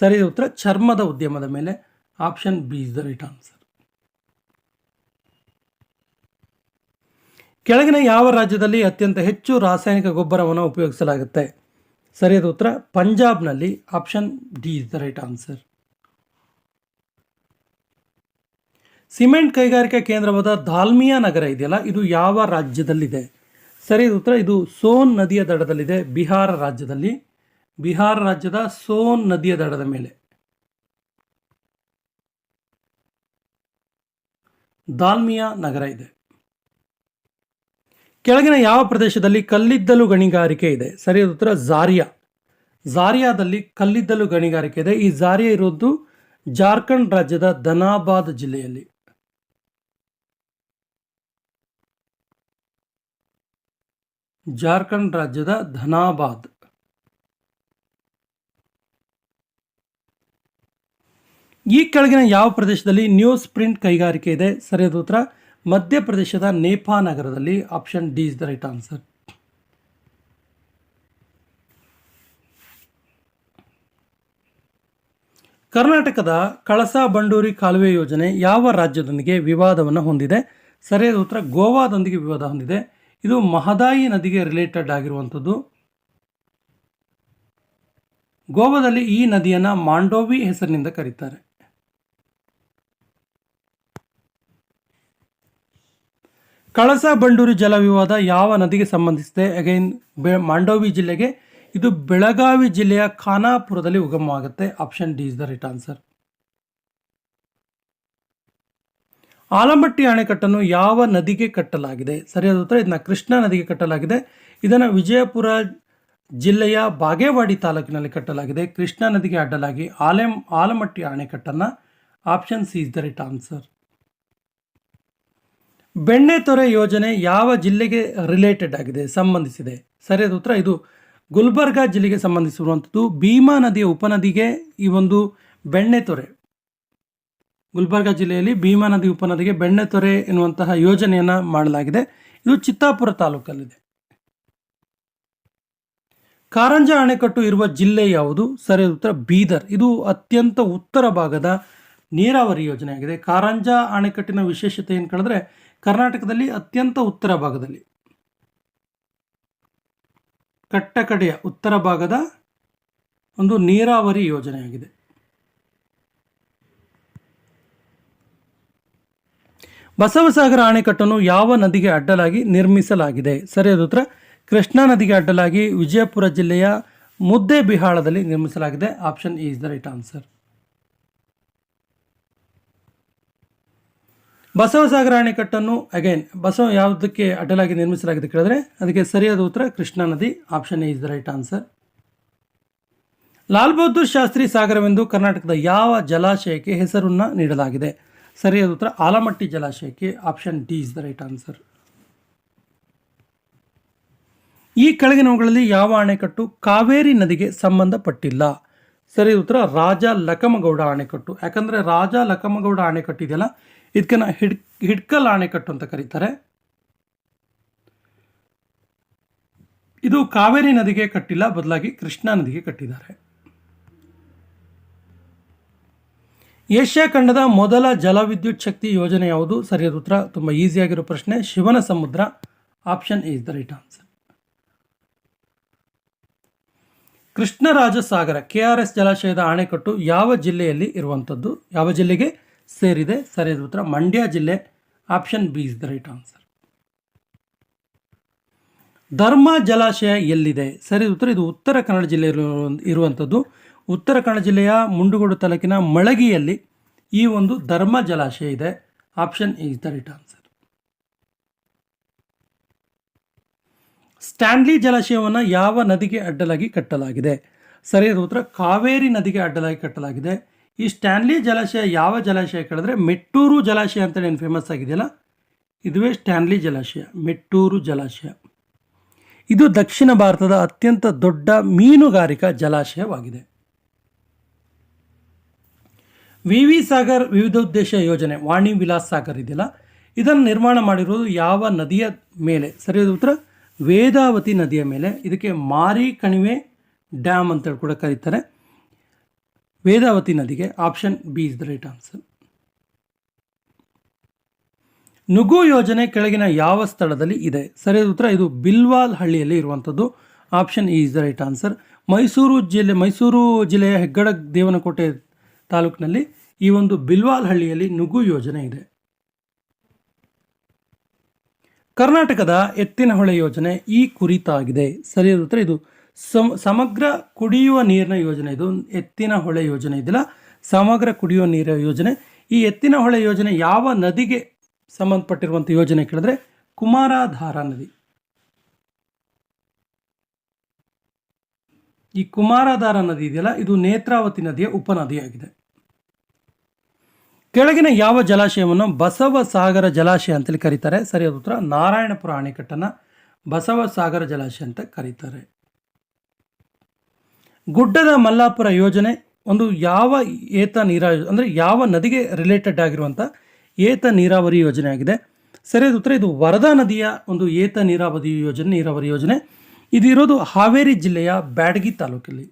ಸರಿಯಾದ ಉತ್ತರ ಚರ್ಮದ ಉದ್ಯಮದ ಮೇಲೆ. Option B is the right answer. ಕೆಳಗಿನ ಯಾವ ರಾಜ್ಯದಲ್ಲಿ ಅತ್ಯಂತ ಹೆಚ್ಚು ರಾಸಾಯನಿಕ ಗೊಬ್ಬರವನ್ನು ಉಪಯೋಗಿಸಲಾಗುತ್ತೆ? ಸರಿಯಾದ ಉತ್ತರ. ಪಂಜಾಬ್ನಲ್ಲಿ option D is the right answer. Cement ಕೈಗಾರಿಕಾ ಕೇಂದ್ರವಾದ ದಾಲ್ಮಿಯಾ ನಗರ ಇದೆಯಲ್ಲ, ಇದು ಯಾವ ರಾಜ್ಯದಲ್ಲಿದೆ? ಸರಿಯಾದ ಉತ್ತರ. ಇದು ಸೋನ್ ನದಿಯ ದಡದಲ್ಲಿದೆ, ಬಿಹಾರ ರಾಜ್ಯದಲ್ಲಿ. ಬಿಹಾರ ರಾಜ್ಯದ ಸೋನ್ ನದಿಯ ದಡದ ಮೇಲೆ. ದಾಲ್ಮಿಯಾ ನಗರ ಇದೆ. ಕೆಳಗಿನ ಯಾವ ಪ್ರದೇಶದಲ್ಲಿ ಕಲ್ಲಿದ್ದಲು ಗಣಿಗಾರಿಕೆ ಇದೆ? ಸರಿಯಾದ ಉತ್ತರ ಜಾರಿಯಾ ಝಾರಿಯಾದಲ್ಲಿ ಕಲ್ಲಿದ್ದಲು ಗಣಿಗಾರಿಕೆ ಇದೆ. ಈ ಝಾರಿಯಾ ಇರೋದು ಜಾರ್ಖಂಡ್ ರಾಜ್ಯದ ಧನಾಬಾದ್ ಜಿಲ್ಲೆಯಲ್ಲಿ. ಜಾರ್ಖಂಡ್ ರಾಜ್ಯದ ಧನಾಬಾದ್. ಈ ಕೆಳಗಿನ ಯಾವ ಪ್ರದೇಶದಲ್ಲಿ ನ್ಯೂಸ್ ಪ್ರಿಂಟ್ ಕೈಗಾರಿಕೆ ಇದೆ? ಸರಿಯಾದ ಉತ್ತರ ಮಧ್ಯಪ್ರದೇಶದ ನೇಪಾ ನಗರದಲ್ಲಿ option D is the right answer. ಕರ್ನಾಟಕದ ಕಳಸಾ ಬಂಡೂರಿ ಕಾಲುವೆ ಯೋಜನೆ ಯಾವ ರಾಜ್ಯದೊಂದಿಗೆ ವಿವಾದವನ್ನು ಹೊಂದಿದೆ? ಸರಿಯಾದ ಉತ್ತರ ಗೋವಾದೊಂದಿಗೆ ವಿವಾದ ಹೊಂದಿದೆ. ಇದು ಮಹದಾಯಿ ನದಿಗೆ ರಿಲೇಟೆಡ್ ಆಗಿರುವಂಥದ್ದು. ಗೋವಾದಲ್ಲಿ ಈ ನದಿಯನ್ನು ಮಾಂಡೋವಿ ಹೆಸರಿನಿಂದ ಕರೀತಾರೆ. ಕಳಸಾ ಬಂಡೂರಿ ಜಲ ವಿವಾದ ಯಾವ ನದಿಗೆ ಸಂಬಂಧಿಸಿದೆ? ಅಗೈನ್ ಬೆ, ಮಾಂಡೋವಿ ಜಿಲ್ಲೆಗೆ ಇದು ಬೆಳಗಾವಿ ಜಿಲ್ಲೆಯ ಖಾನಾಪುರದಲ್ಲಿ ಉಗಮವಾಗುತ್ತೆ. Option D is the right answer Almatti ಅಣೆಕಟ್ಟನ್ನು ಯಾವ ನದಿಗೆ ಕಟ್ಟಲಾಗಿದೆ? ಸರಿಯಾದ ಉತ್ತರ, ಇದನ್ನ ಕೃಷ್ಣಾ ನದಿಗೆ ಕಟ್ಟಲಾಗಿದೆ. ಇದನ್ನು ವಿಜಯಪುರ ಜಿಲ್ಲೆಯ ಬಾಗೇವಾಡಿ ತಾಲೂಕಿನಲ್ಲಿ ಕಟ್ಟಲಾಗಿದೆ. ಕೃಷ್ಣಾ ನದಿಗೆ ಅಡ್ಡಲಾಗಿ ಆಲೆಂ, Almatti ಅಣೆಕಟ್ಟನ್ನು option C is the right answer Bennethora ಯೋಜನೆ ಯಾವ ಜಿಲ್ಲೆಗೆ ರಿಲೇಟೆಡ್ ಆಗಿದೆ, ಸಂಬಂಧಿಸಿದೆ? ಸರಿಯಾದ ಉತ್ತರ ಇದು ಗುಲ್ಬರ್ಗಾ ಜಿಲ್ಲೆಗೆ ಸಂಬಂಧಿಸಿರುವಂಥದ್ದು. ಭೀಮಾ ನದಿಯ ಉಪನದಿಗೆ ಈ ಒಂದು ಬೆಣ್ಣೆತೊರೆ ಗುಲ್ಬರ್ಗಾ ಜಿಲ್ಲೆಯಲ್ಲಿ ಭೀಮಾ ನದಿ ಉಪನದಿಗೆ ಬೆಣ್ಣೆತೊರೆ ಎನ್ನುವಂತಹ ಯೋಜನೆಯನ್ನು ಮಾಡಲಾಗಿದೆ. ಇದು ಚಿತ್ತಾಪುರ ತಾಲೂಕಲ್ಲಿದೆ. ಕಾರಂಜ ಅಣೆಕಟ್ಟು ಇರುವ ಜಿಲ್ಲೆ ಯಾವುದು? ಸರಿಯಾದ ಉತ್ತರ ಬೀದರ್. ಇದು ಅತ್ಯಂತ ಉತ್ತರ ಭಾಗದ ನೀರಾವರಿ ಯೋಜನೆಯಾಗಿದೆ. ಕಾರಂಜ ಅಣೆಕಟ್ಟಿನ ವಿಶೇಷತೆ ಏನು ಕೇಳಿದ್ರೆ ಕರ್ನಾಟಕದಲ್ಲಿ ಅತ್ಯಂತ ಉತ್ತರ ಭಾಗದಲ್ಲಿ. ಕಟ್ಟಕಡೆಯ ಉತ್ತರ ಭಾಗದ ಒಂದು ನೀರಾವರಿ ಯೋಜನೆಯಾಗಿದೆ. ಬಸವಸಾಗರ ಅಣೆಕಟ್ಟನ್ನು ಯಾವ ನದಿಗೆ ಅಡ್ಡಲಾಗಿ ನಿರ್ಮಿಸಲಾಗಿದೆ? ಸರಿಯಾದ ಉತ್ತರ. ಕೃಷ್ಣಾ ನದಿಗೆ ಅಡ್ಡಲಾಗಿ ವಿಜಯಪುರ ಜಿಲ್ಲೆಯ ಮುದ್ದೆ ಬಿಹಾಳದಲ್ಲಿ ನಿರ್ಮಿಸಲಾಗಿದೆ. Option is the right answer. Basavasagara ಅಣೆಕಟ್ಟನ್ನು again Basava ಯಾವುದಕ್ಕೆ ಅಡ್ಡಲಾಗಿ ನಿರ್ಮಿಸಲಾಗಿದೆ ಕೇಳಿದ್ರೆ, ಅದಕ್ಕೆ ಸರಿಯಾದ ಉತ್ತರ ಕೃಷ್ಣಾ ನದಿ option is the right answer Lal Bahadur Shastri ಸಾಗರವೆಂದು ಕರ್ನಾಟಕದ ಯಾವ ಜಲಾಶಯಕ್ಕೆ ಹೆಸರನ್ನು ನೀಡಲಾಗಿದೆ? ಸರಿಯಾದ ಉತ್ತರ ಆಲಮಟ್ಟಿ ಜಲಾಶಯಕ್ಕೆ option D is the right answer ಈ ಕೆಳಗಿನವುಗಳಲ್ಲಿ ಯಾವ ಅಣೆಕಟ್ಟು ಕಾವೇರಿ ನದಿಗೆ ಸಂಬಂಧಪಟ್ಟಿಲ್ಲ? ಸರಿಯಾದ ಉತ್ತರ ರಾಜ ಲಕಮಗೌಡ ಅಣೆಕಟ್ಟು ಯಾಕಂದರೆ ರಾಜ ಲಕಮಗೌಡ ಅಣೆಕಟ್ಟು ಇದೆಯಲ್ಲ ಇದಕ್ಕೆ ಹಿಡ್, ಹಿಡ್ಕಲ್ ಅಣೆಕಟ್ಟು ಅಂತ ಕರೀತಾರೆ. ಇದು ಕಾವೇರಿ ನದಿಗೆ ಕಟ್ಟಿಲ್ಲ, ಬದಲಾಗಿ ಕೃಷ್ಣಾ ನದಿಗೆ ಕಟ್ಟಿದ್ದಾರೆ. ಏಷ್ಯಾ ಖಂಡದ ಮೊದಲ ಜಲವಿದ್ಯುತ್ ಶಕ್ತಿ ಯೋಜನೆ ಯಾವುದು? ಸರಿಯಾದ ಉತ್ತರ, ತುಂಬ ಈಸಿಯಾಗಿರೋ ಪ್ರಶ್ನೆ, ಶಿವನ ಸಮುದ್ರ option is the right answer Krishnaraja Sagara K R S ಜಲಾಶಯದ ಅಣೆಕಟ್ಟು ಯಾವ ಜಿಲ್ಲೆಯಲ್ಲಿ ಇರುವಂಥದ್ದು ಯಾವ ಜಿಲ್ಲೆಗೆ? ಸೇರಿದೆ. ಸರಿಯಾದ ಉತ್ತರ ಮಂಡ್ಯ ಜಿಲ್ಲೆ option B is the right answer. Dharma ಜಲಾಶಯ ಎಲ್ಲಿದೆ? ಸರಿ ಉತ್ತರ, ಇದು ಉತ್ತರ ಕನ್ನಡ ಜಿಲ್ಲೆ ಇರುವಂಥದ್ದು. ಉತ್ತರ ಕನ್ನಡ ಜಿಲ್ಲೆಯ ಮುಂಡುಗೋಡು ತಾಲೂಕಿನ ಮಳಗಿಯಲ್ಲಿ ಈ ಒಂದು ಧರ್ಮ ಜಲಾಶಯ ಇದೆ. Option is the right answer. Stanley ಜಲಾಶಯವನ್ನು ಯಾವ ನದಿಗೆ ಅಡ್ಡಲಾಗಿ ಕಟ್ಟಲಾಗಿದೆ? ಸರಿಯಾದ ಉತ್ತರ ಕಾವೇರಿ ನದಿಗೆ ಅಡ್ಡಲಾಗಿ ಕಟ್ಟಲಾಗಿದೆ. ಈ ಸ್ಟ್ಯಾನ್ಲಿ ಜಲಾಶಯ ಯಾವ ಜಲಾಶಯ ಕೇಳಿದ್ರೆ ಮೆಟ್ಟೂರು ಜಲಾಶಯ ಅಂತೇಳಿ ಏನು ಫೇಮಸ್ ಆಗಿದೆಯಲ್ಲ? ಇದುವೇ ಸ್ಟ್ಯಾನ್ಲಿ ಜಲಾಶಯ, ಮೆಟ್ಟೂರು ಜಲಾಶಯ. ಇದು ದಕ್ಷಿಣ ಭಾರತದ ಅತ್ಯಂತ ದೊಡ್ಡ ಮೀನುಗಾರಿಕಾ ಜಲಾಶಯವಾಗಿದೆ. ವಿ ವಿ ಸಾಗರ್ ವಿವಿಧೋದ್ದೇಶ ಯೋಜನೆ, ವಾಣಿ ವಿಲಾಸ್ ಸಾಗರ್ ಇದೆಯಲ್ಲ? ಇದನ್ನು ನಿರ್ಮಾಣ ಮಾಡಿರೋದು ಯಾವ ನದಿಯ ಮೇಲೆ? ಸರಿಯಾದ ಉತ್ತರ. ವೇದಾವತಿ ನದಿಯ ಮೇಲೆ. ಇದಕ್ಕೆ ಮಾರಿ ಕಣಿವೆ ಡ್ಯಾಮ್ ಅಂತೇಳಿ ಕೂಡ ಕರೀತಾರೆ. ವೇದಾವತಿ ನದಿಗೆ option B is the right answer Nugu ಯೋಜನೆ ಕೆಳಗಿನ ಯಾವ ಸ್ಥಳದಲ್ಲಿ ಇದೆ? ಸರಿಯಾದ ಉತ್ತರ, ಇದು ಬಿಲ್ವಾಲ್ ಹಳ್ಳಿಯಲ್ಲಿ ಇರುವಂಥದ್ದು option E is the right answer Mysuru ಜಿಲ್ಲೆ, ಮೈಸೂರು ಜಿಲ್ಲೆಯ ಹೆಗ್ಗಡ ದೇವನಕೋಟೆ ತಾಲೂಕಿನಲ್ಲಿ ಈ ಒಂದು ಬಿಲ್ವಾಲ್ ಹಳ್ಳಿಯಲ್ಲಿ ನುಗು ಯೋಜನೆ ಇದೆ. ಕರ್ನಾಟಕದ ಎತ್ತಿನಹೊಳೆ ಯೋಜನೆ ಈ ಕುರಿತಾಗಿದೆ. ಸರಿಯಾದ ಉತ್ತರ, ಇದು ಸಮಗ್ರ ಕುಡಿಯುವ ನೀರಿನ ಯೋಜನೆ, ಇದು ಎತ್ತಿನ ಹೊಳೆ ಯೋಜನೆ ಇದೆಯಲ್ಲ ಸಮಗ್ರ ಕುಡಿಯುವ ನೀರಿನ ಯೋಜನೆ. ಈ ಎತ್ತಿನ ಹೊಳೆ ಯೋಜನೆ ಯಾವ ನದಿಗೆ ಸಂಬಂಧಪಟ್ಟಿರುವಂಥ ಯೋಜನೆ ಕೇಳಿದ್ರೆ ಕುಮಾರಾಧಾರ ನದಿ. ಈ ಕುಮಾರಾಧಾರ ನದಿ ಇದೆಯಲ್ಲ, ಇದು ನೇತ್ರಾವತಿ ನದಿಯ ಉಪನದಿಯಾಗಿದೆ. ಕೆಳಗಿನ ಯಾವ ಜಲಾಶಯವನ್ನು ಬಸವ ಸಾಗರ ಜಲಾಶಯ ಅಂತೇಳಿ ಕರೀತಾರೆ? ಸರಿಯಾದ ಉತ್ತರ ನಾರಾಯಣಪುರ ಅಣೆಕಟ್ಟನ್ನು ಬಸವ ಸಾಗರ ಜಲಾಶಯ ಅಂತ ಕರೀತಾರೆ. ಗುಡ್ಡದ ಮಲ್ಲಾಪುರ ಯೋಜನೆ ಒಂದು ಯಾವ ಏತ ನೀರಾ ಅಂದರೆ ಯಾವ ನದಿಗೆ ರಿಲೇಟೆಡ್ ಆಗಿರುವಂಥ ಏತ ನೀರಾವರಿ ಯೋಜನೆ ಆಗಿದೆ. ಸರಿಯಾದ ಉತ್ತರ, ಇದು ವರದಾ ನದಿಯ ಒಂದು ಏತ ನೀರಾವರಿ ಯೋಜನೆ ನೀರಾವರಿ ಯೋಜನೆ. ಇದು ಇರೋದು ಹಾವೇರಿ ಜಿಲ್ಲೆಯ ಬ್ಯಾಡಗಿ ತಾಲೂಕಲ್ಲಿ.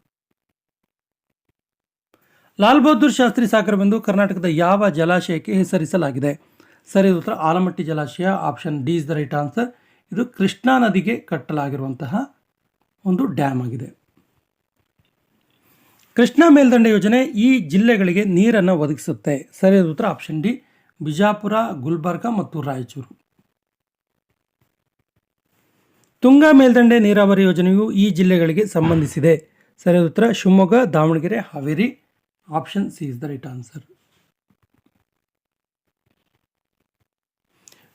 ಲಾಲ್ ಬಹದ್ದೂರ್ ಶಾಸ್ತ್ರಿ ಸಾಗರವೆಂದು ಕರ್ನಾಟಕದ ಯಾವ ಜಲಾಶಯಕ್ಕೆ ಹೆಸರಿಸಲಾಗಿದೆ? ಸರಿ ಉತ್ತರ, ಆಲಮಟ್ಟಿ ಜಲಾಶಯ option D is the right answer ಇದು ಕೃಷ್ಣಾ ನದಿಗೆ ಕಟ್ಟಲಾಗಿರುವಂತಹ ಒಂದು ಡ್ಯಾಮ್ ಆಗಿದೆ. ಕೃಷ್ಣಾ ಮೇಲ್ದಂಡೆ ಯೋಜನೆ ಈ ಜಿಲ್ಲೆಗಳಿಗೆ ನೀರನ್ನು ಒದಗಿಸುತ್ತೆ. ಸರಿಯಾದ ಉತ್ತರ. ಆಪ್ಷನ್ ಡಿ, ಬಿಜಾಪುರ, ಗುಲ್ಬರ್ಗ ಮತ್ತು ರಾಯಚೂರು. ತುಂಗಾ ಮೇಲ್ದಂಡೆ ನೀರಾವರಿ ಯೋಜನೆಯು ಈ ಜಿಲ್ಲೆಗಳಿಗೆ ಸಂಬಂಧಿಸಿದೆ. ಸರಿಯಾದ ಉತ್ತರ. Shivamogga, Davanagere, Haveri. Option C is the right answer.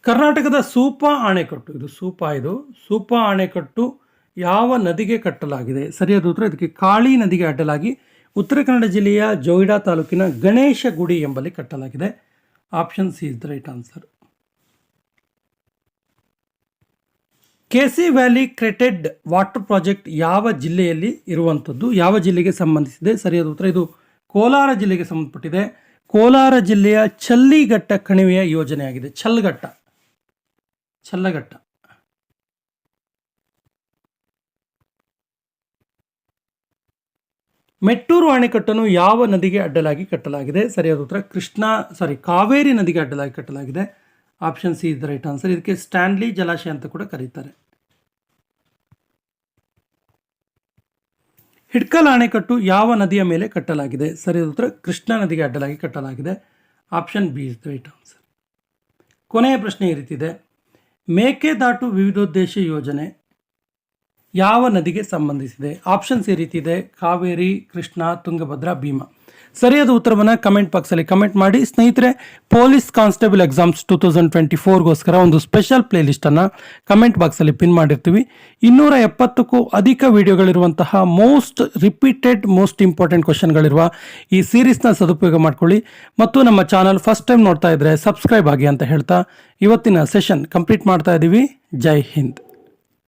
ಕರ್ನಾಟಕದ ಸೂಪಾ ಅಣೆಕಟ್ಟು ಇದು ಸೂಪಾ ಇದು ಸೂಪಾ ಅಣೆಕಟ್ಟು ಯಾವ ನದಿಗೆ ಕಟ್ಟಲಾಗಿದೆ? ಸರಿಯಾದ ಉತ್ತರ, ಇದಕ್ಕೆ ಕಾಳಿ ನದಿಗೆ ಅಡ್ಡಲಾಗಿ ಉತ್ತರ ಕನ್ನಡ ಜಿಲ್ಲೆಯ ಜೋಯಿಡಾ ತಾಲೂಕಿನ ಗಣೇಶ ಗುಡಿ ಎಂಬಲ್ಲಿ ಕಟ್ಟಲಾಗಿದೆ. Option C is the right answer. KC valley treated water project ಯಾವ ಜಿಲ್ಲೆಯಲ್ಲಿ ಇರುವಂಥದ್ದು ಯಾವ ಜಿಲ್ಲೆಗೆ ಸಂಬಂಧಿಸಿದೆ? ಸರಿಯಾದ ಉತ್ತರ, ಇದು ಕೋಲಾರ ಜಿಲ್ಲೆಗೆ ಸಂಬಂಧಪಟ್ಟಿದೆ. ಕೋಲಾರ ಜಿಲ್ಲೆಯ ಚಲ್ಲಿಘಟ್ಟ ಕಣಿವೆಯ ಯೋಜನೆಯಾಗಿದೆ. ಚಲ್ಲಘಟ್ಟ ಛಲ್ಲಘಟ್ಟ ಮೆಟ್ಟೂರು ಅಣೆಕಟ್ಟನ್ನು ಯಾವ ನದಿಗೆ ಅಡ್ಡಲಾಗಿ ಕಟ್ಟಲಾಗಿದೆ? ಸರಿಯಾದ ಉತ್ತರ, ಕೃಷ್ಣ ಸಾರಿ ಕಾವೇರಿ ನದಿಗೆ ಅಡ್ಡಲಾಗಿ ಕಟ್ಟಲಾಗಿದೆ. Option C is the right answer ಇದಕ್ಕೆ ಸ್ಟ್ಯಾನ್ಲಿ ಜಲಾಶಯ ಅಂತ ಕೂಡ ಕರೀತಾರೆ. ಹಿಡ್ಕಲ್ ಅಣೆಕಟ್ಟು ಯಾವ ನದಿಯ ಮೇಲೆ ಕಟ್ಟಲಾಗಿದೆ? ಸರಿಯಾದ ಉತ್ತರ, ಕೃಷ್ಣಾ ನದಿಗೆ ಅಡ್ಡಲಾಗಿ ಕಟ್ಟಲಾಗಿದೆ. Option B is the right answer ಕೊನೆಯ ಪ್ರಶ್ನೆ ಈ ರೀತಿದೆ ಮೇಕೆದಾಟು ವಿವಿಧೋದ್ದೇಶ ಯೋಜನೆ ಯಾವ ನದಿಗೆ ಸಂಬಂಧಿಸಿದೆ? ಆಪ್ಷನ್ಸ್ ಈ ರೀತಿ ಇದೆ. ಕಾವೇರಿ, ಕೃಷ್ಣ, ತುಂಗಭದ್ರಾ, ಭೀಮಾ. ಸರಿಯಾದ ಉತ್ತರವನ್ನು ಕಮೆಂಟ್ ಬಾಕ್ಸಲ್ಲಿ ಕಮೆಂಟ್ ಮಾಡಿ. ಸ್ನೇಹಿತರೆ, police constable exams two thousand twenty ಫೋರ್ಗೋಸ್ಕರ ಒಂದು ಸ್ಪೆಷಲ್ ಪ್ಲೇ ಲಿಸ್ಟನ್ನು ಕಮೆಂಟ್ ಬಾಕ್ಸಲ್ಲಿ ಪಿನ್ ಮಾಡಿರ್ತೀವಿ. ಇನ್ನೂರ ಎಪ್ಪತ್ತಕ್ಕೂ ಅಧಿಕ ವಿಡಿಯೋಗಳಿರುವಂತಹ ಮೋಸ್ಟ್ ರಿಪೀಟೆಡ್, ಮೋಸ್ಟ್ ಇಂಪಾರ್ಟೆಂಟ್ ಕ್ವಶನ್ಗಳಿರುವ ಈ ಸೀರೀಸ್ನ ಸದುಪಯೋಗ ಮಾಡ್ಕೊಳ್ಳಿ. ಮತ್ತು ನಮ್ಮ ಚಾನಲ್ ಫಸ್ಟ್ ಟೈಮ್ ನೋಡ್ತಾ ಇದ್ರೆ ಸಬ್ಸ್ಕ್ರೈಬ್ ಆಗಿ ಅಂತ ಹೇಳ್ತಾ ಇವತ್ತಿನ ಸೆಷನ್ ಕಂಪ್ಲೀಟ್ ಮಾಡ್ತಾ ಇದ್ದೀವಿ ಜೈ ಹಿಂದ್.